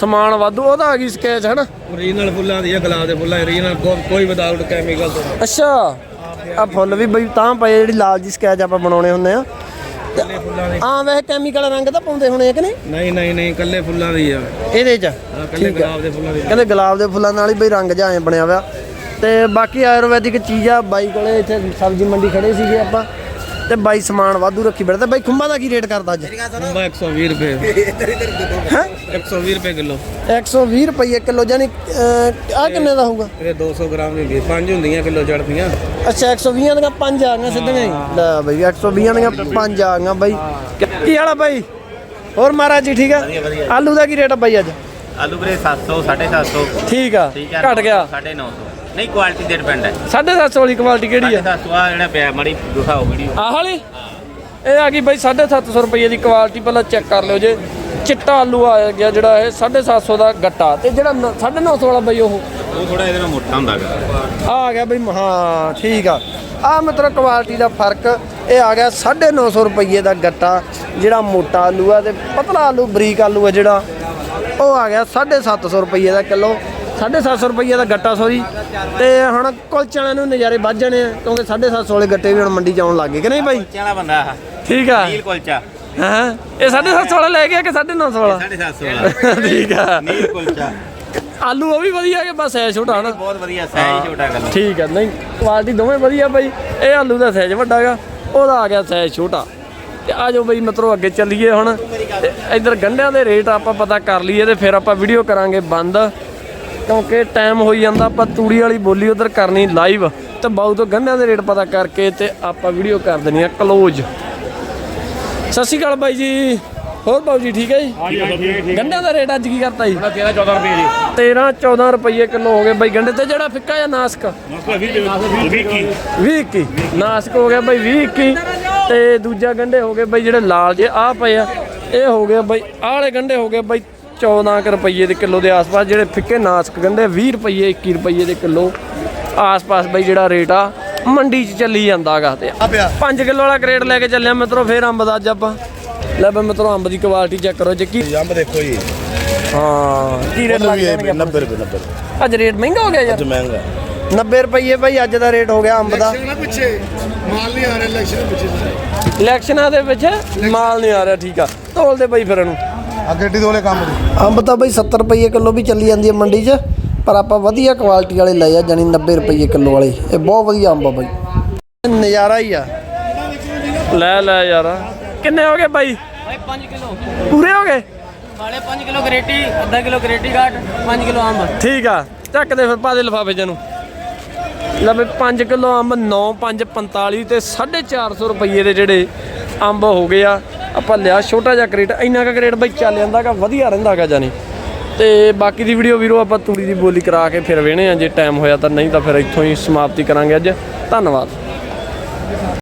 ਸਮਾਨ ਵਾਧੂ ਉਹਦਾ ਆ ਗਈ ਸਕੈਚ ਹੈ ਨਾ ਓਰੀਜਨਲ ਫੁੱਲਾਂ ਦੀ ਆ ਗੁਲਾਬ ਦੇ ਫੁੱਲਾਂ ਓਰੀਜਨਲ ਕੋਈ ਵਿਦਾਊਟ ਕੈਮੀਕਲ ਤੋਂ। ਅੱਛਾ। ਆ ਫੁੱਲ ਵੀ ਬਈ ਤਾਂ ਪਏ ਜਿਹੜੀ ਲਾਲ ਜੀ ਸਕੈਚ ਆਪਾਂ ਬਣਾਉਣੇ ਹੁੰਦੇ ਆ। ਕੱਲੇ ਫੁੱਲਾਂ ਦੀ। ਆ ਵੈਸੇ ਕੈਮੀਕਲ ਰੰਗ ਤਾਂ ਪਾਉਂਦੇ ਹੋਣੇ ਆ ਕਿ ਨਹੀਂ? ਨਹੀਂ ਨਹੀਂ ਨਹੀਂ ਕੱਲੇ ਫੁੱਲਾਂ ਦੀ ਆ। ਇਹਦੇ ਚ? ਕੱਲੇ ਗੁਲਾਬ ਦੇ ਫੁੱਲਾਂ ਦੀ। ਕਹਿੰਦੇ ਗੁਲਾਬ ਦੇ ਫੁੱਲਾਂ ਨਾਲ ਹੀ ਬਈ ਰੰਗ ਐਂ ਬਣਿਆ ਹੋਇਆ। ਤੇ ਬਾਕੀ ਆਯੁਰਵੈਦਿਕ ਚੀਜ਼ ਆ ਬਾਈ ਕੋਲੇ ਇੱਥੇ ਸਬਜ਼ੀ ਮੰਡੀ ਖੜੇ ਸੀਗੇ ਆਪਾਂ। ਤੇ ਬਾਈ ਸਮਾਨ ਵਾਧੂ ਰੱਖੀ ਬੈਠਾ ਤੇ ਬਾਈ ਖੁੰਬਾ ਦਾ ਕੀ ਰੇਟ ਕਰਦਾ ਅੱਜ? ਖੁੰਬਾ 120 ਰੁਪਏ। ਹੈ? 120 ਰੁਪਏ ਕਿਲੋ। 120 ਰੁਪਏ ਕਿਲੋ ਜਾਨੀ ਆ ਕਿੰਨੇ ਦਾ ਹੋਊਗਾ? ਇਹ 200 ਗ੍ਰਾਮ ਦੀ ਹੁੰਦੀ ਪੰਜ ਹੁੰਦੀਆਂ ਕਿਲੋ ਚੜਦੀਆਂ ਅੱਛਾ 120 ਦੀਆਂ ਪੰਜ ਆ ਗਈਆਂ ਸਿੱਧੀਆਂ ਹੀ। ਲੈ ਬਈ 120 ਦੀਆਂ ਪੰਜ ਆ ਗਈਆਂ ਬਾਈ। ਕੀ ਵਾਲਾ ਬਾਈ? ਹੋਰ ਮਹਾਰਾਜ ਜੀ ਠੀਕ ਆ? ਆਲੂ ਦਾ ਕੀ ਰੇਟ ਆ ਬਾਈ ਅੱਜ? ਆਲੂ ਵੀਰੇ 700 750 ਠੀਕ ਆ। ਘਟ ਗਿਆ। 950 ਨਹੀਂ ਕੁਆਲਿਟੀ ਤੇ ਡਿਪੈਂਡ ਹੈ। 750 ਵਾਲੀ ਕੁਆਲਿਟੀ ਕਿਹੜੀ ਆ? 750 ਆ ਜਿਹੜਾ ਪਿਆ ਮੜੀ ਦਿਖਾਓ ਵੀਡੀਓ ਆਹ ਵਾਲੀ? ਇਹ ਆ ਗਈ ਬਾਈ 750 ਰੁਪਏ ਦੀ ਕੁਆਲਿਟੀ ਪਹਿਲਾਂ ਚੈੱਕ ਕਰ ਲਿਓ ਜੇ। ਚਿੱਟਾ ਆਲੂ ਆ ਗਿਆ ਜਿਹੜਾ ਇਹ 750 ਦਾ ਗੱਟਾ। ਤੇ ਜਿਹੜਾ ਨ- 950 ਵਾਲਾ ਬਾਈ ਉਹ? ਉਹ ਥੋੜਾ ਇਹਦੇ ਨਾਲ ਮੋਟਾ ਹੁੰਦਾ ਹੈਗਾ ਆ ਆ ਗਿਆ ਬਈ ਹਾਂ ਠੀਕ ਆ। ਆ ਮਤਲਬ ਕੁਆਲਿਟੀ ਦਾ ਫ਼ਰਕ ਇਹ ਆ ਗਿਆ 950 ਰੁਪਏ ਦਾ ਗੱਟਾ ਜਿਹੜਾ ਮੋਟਾ ਆਲੂ ਆ ਤੇ ਪਤਲਾ ਆਲੂ ਬਰੀਕ ਆਲੂ ਆ ਜਿਹੜਾ। ਉਹ ਆ ਗਿਆ 750 ਰੁਪਏ ਦਾ ਕਿਲੋ। 750 ਰੁਪਏ ਦਾ ਗੱਟਾ ਸੋਰੀ ਤੇ ਹੁਣ ਕੁਲਚੇ ਵਾਲਿਆਂ ਨੂੰ ਨਜ਼ਾਰੇ ਵੱਜ ਜਾਣੇ ਆ ਕਿਉਂਕਿ 750 ਵਾਲੇ ਗੱਟੇ ਵੀ ਹੁਣ ਮੰਡੀ ਚ ਆਉਣ ਲੱਗ ਗਏ ਕਿ ਨਹੀਂ ਬਾਈ ਕੁਲਚਾ ਵਾਲਾ ਬੰਦਾ ਆ ਠੀਕ ਆ। ਨੀਲ ਕੁਲਚਾ। ਹਾਂ ਇਹ 750 ਵਾਲਾ ਲੈ ਗਿਆ ਕਿ 950 ਵਾਲਾ? 750 ਵਾਲਾ। ਠੀਕ ਆ। ਨੀਲ ਕੁਲਚਾ। ਆਲੂ ਉਹ ਵੀ ਵਧੀਆ ਕਿ ਬਸ ਐ ਛੋਟਾ ਹਨਾ? ਬਹੁਤ ਵਧੀਆ ਸਾਈਜ਼ ਛੋਟਾ ਕਰ ਠੀਕ ਆ ਨਹੀਂ ਕੁਆਲਿਟੀ ਦੋਵੇਂ ਵਧੀਆ ਬਾਈ। ਇਹ ਆਲੂ ਦਾ ਸਾਈਜ਼ ਵੱਡਾ ਹੈਗਾ ਉਹਦਾ ਆ ਗਿਆ ਸਾਈਜ਼ ਛੋਟਾ। ਤੇ ਆ ਜਾਓ ਬਈ ਮਿੱਤਰੋ ਅੱਗੇ ਚੱਲੀਏ ਹੁਣ। ਇਧਰ ਗੰਢਿਆਂ ਦੇ ਰੇਟ ਆਪਾਂ ਪਤਾ ਕਰ ਲਈਏ ਤੇ ਫਿਰ ਆਪਾਂ ਵੀਡੀਓ ਕਰਾਂਗੇ ਬੰਦ। ਕਿਉਂਕਿ ਟਾਈਮ ਹੋਈ ਜਾਂਦਾ ਆਪਾਂ ਤੂੜੀ ਵਾਲੀ ਬੋਲੀ ਉਧਰ ਕਰਨੀ ਲਾਈਵ ਤੇ ਬਾਊ ਤੋਂ ਗੰਢਿਆਂ ਦੇ ਰੇਟ ਪਤਾ ਕਰਕੇ ਤੇ ਆਪਾਂ ਵੀਡੀਓ ਕਰ ਦੇਣੀ ਆ ਕਲੋਜ਼ ਸਤਿ ਸ਼੍ਰੀ ਅਕਾਲ ਬਾਈ ਜੀ। ਹੋਰ ਬਾਊ ਜੀ ਠੀਕ ਹੈ ਜੀ? ਗੰਢਿਆਂ ਦਾ ਰੇਟ ਅੱਜ ਕੀ ਕਰਤਾ ਜੀ? 13 14 ਰੁਪਏ ਜੀ। 13 14 ਰੁਪਏ ਕਿਲੋ ਹੋ ਗਏ ਬਾਈ। ਗੰਢੇ ਤੇ ਜਿਹੜਾ ਫਿੱਕਾ ਜਾਂ ਨਾਸਕ? 20 20 21 ਨਾਸਕ ਹੋ ਗਿਆ ਬਾਈ 20 21 ਤੇ ਦੂਜਾ ਗੰਢੇ ਹੋ ਗਏ ਬਾਈ ਜਿਹੜੇ ਲਾਲ ਜੇ ਆ ਪਏ ਆ। ਇਹ ਹੋ ਗਏ ਬਾਈ ਆਹ ਵਾਲੇ ਗੰਢੇ ਹੋ ਗਏ ਬਾਈ 14 ਕੁ ਰੁਪਏ ਦੇ ਕਿਲੋ ਦੇ ਆਸ-ਪਾਸ ਜਿਹੜੇ ਫਿੱਕੇ ਨਾਸਕ ਗੰਢੇ 20 ਰੁਪਏ 21 ਰੁਪਏ ਦੇ ਕਿਲੋ ਆਸ-ਪਾਸ ਬਾਈ ਜਿਹੜਾ ਰੇਟ ਆ ਮੰਡੀ 'ਚ ਚੱਲੀ ਜਾਂਦਾਗਾ ਤੇ 5 ਕਿਲੋ ਵਾਲਾ ਕਰੇਟ ਲੈ ਕੇ ਚੱਲਿਆ ਮਿੱਤਰੋ ਫੇਰ ਅੰਬ ਦਾ ਅੱਜ ਆਪਾਂ। ਲੈ ਬਈ ਮਿੱਤਰੋ ਅੰਬ ਦੀ ਕੁਆਲਿਟੀ ਚੈੱਕ ਕਰੋ ਜੇ ਕੀ ਅੰਬ ਦੇਖੋ ਜੀ। ਹਾਂ ਕੀ ਰੇਟ ਲੱਗ ਜਾਣਗੇ 90 ਰੁਪਏ 90 ਅੱਜ ਰੇਟ ਮਹਿੰਗਾ ਹੋ ਗਿਆ ਯਾਰ। ਮਹਿੰਗਾ। 90 ਰੁਪਏ ਭਾਈ ਅੱਜ ਦਾ ਰੇਟ ਹੋ ਗਿਆ ਅੰਬ ਦਾ। ਪਿੱਛੇ। ਮਾਲ ਨਹੀਂ ਆ ਰਿਹਾ ਇਲੈਕਸ਼ਨ ਪਿੱਛੇ। ਇਲੈਕਸ਼ਨਾਂ ਦੇ ਵਿੱਚ ਮਾਲ ਨਹੀਂ ਆ ਰਿਹਾ ਠੀਕ ਆ। ਤੋਲ ਦੇ ਬਈ ਫਿਰ ਇਹਨੂੰ। ਆ ਗੱਡੀ ਦੋਲੇ ਕੰਮ ਦੀ? ਅੰਬ ਤਾਂ ਬਈ 70 ਰੁਪਏ ਕਿਲੋ ਵੀ ਚੱਲੀ ਜਾਂਦੀ ਹੈ ਮੰਡੀ 'ਚ ਪਰ ਆਪਾਂ ਵਧੀਆ ਕੁਆਲਿਟੀ ਵਾਲੇ ਲਏ ਆ ਜਾਨੀ 90 ਰੁਪਏ ਕਿਲੋ ਵਾਲੇ। ਇਹ ਬਹੁਤ ਵਧੀਆ ਅੰਬ ਆ ਬਈ। ਨਜ਼ਾਰਾ ਹੀ ਆ। ਲੈ ਲੈ ਯਾਰ। ਕਿੰਨੇ ਹੋ ਗਏ ਬਾਈ? ਭਾਈ 5 ਕਿਲੋ। ਪੂਰੇ ਹੋ ਗਏ? ਸਾਲੇ 5 ਕਿਲੋ ਗਰੇਟੀ ਅੱਧਾ ਕਿਲੋ ਗਰੇਟੀ ਘਾਟ 5 ਕਿਲੋ ਅੰਬ। ਠੀਕ ਆ। ਚੱਕ ਦੇ ਫਿਰ ਪਾ ਦੇ ਲਿਫਾਫੇ ਚ ਨੂੰ ਲੈ ਬਈ 5 ਕਿਲੋ ਅੰਬ 9 5 45 ਤੇ 450 ਰੁਪਏ ਦੇ ਜਿਹੜੇ ਅੰਬ ਹੋ ਗਏ ਆ, ਆਪਾਂ ਲਿਆ ਛੋਟਾ ਜਿਹਾ ਕਰੇਟ, ਇੰਨਾ ਕੁ ਕਰੇਟ ਬਈ ਚੱਲ ਜਾਂਦਾਗਾ ਵਧੀਆ ਰਹਿੰਦਾਗਾ ਜਾਨੀ। ਤੇ ਬਾਕੀ ਦੀ ਵੀਡੀਓ ਵੀਰੋ, ਆਪਾਂ ਤੂੜੀ ਦੀ ਬੋਲੀ ਕਰਾ ਕੇ ਫਿਰ ਵੇਣੇ ਆ, ਜੇ ਟਾਈਮ ਹੋਇਆ ਤਾਂ ਨਹੀਂ ਤਾਂ ਫਿਰ ਇੱਥੋਂ ਹੀ ਸਮਾਪਤੀ ਕਰਾਂਗੇ ਅੱਜ। ਧੰਨਵਾਦ।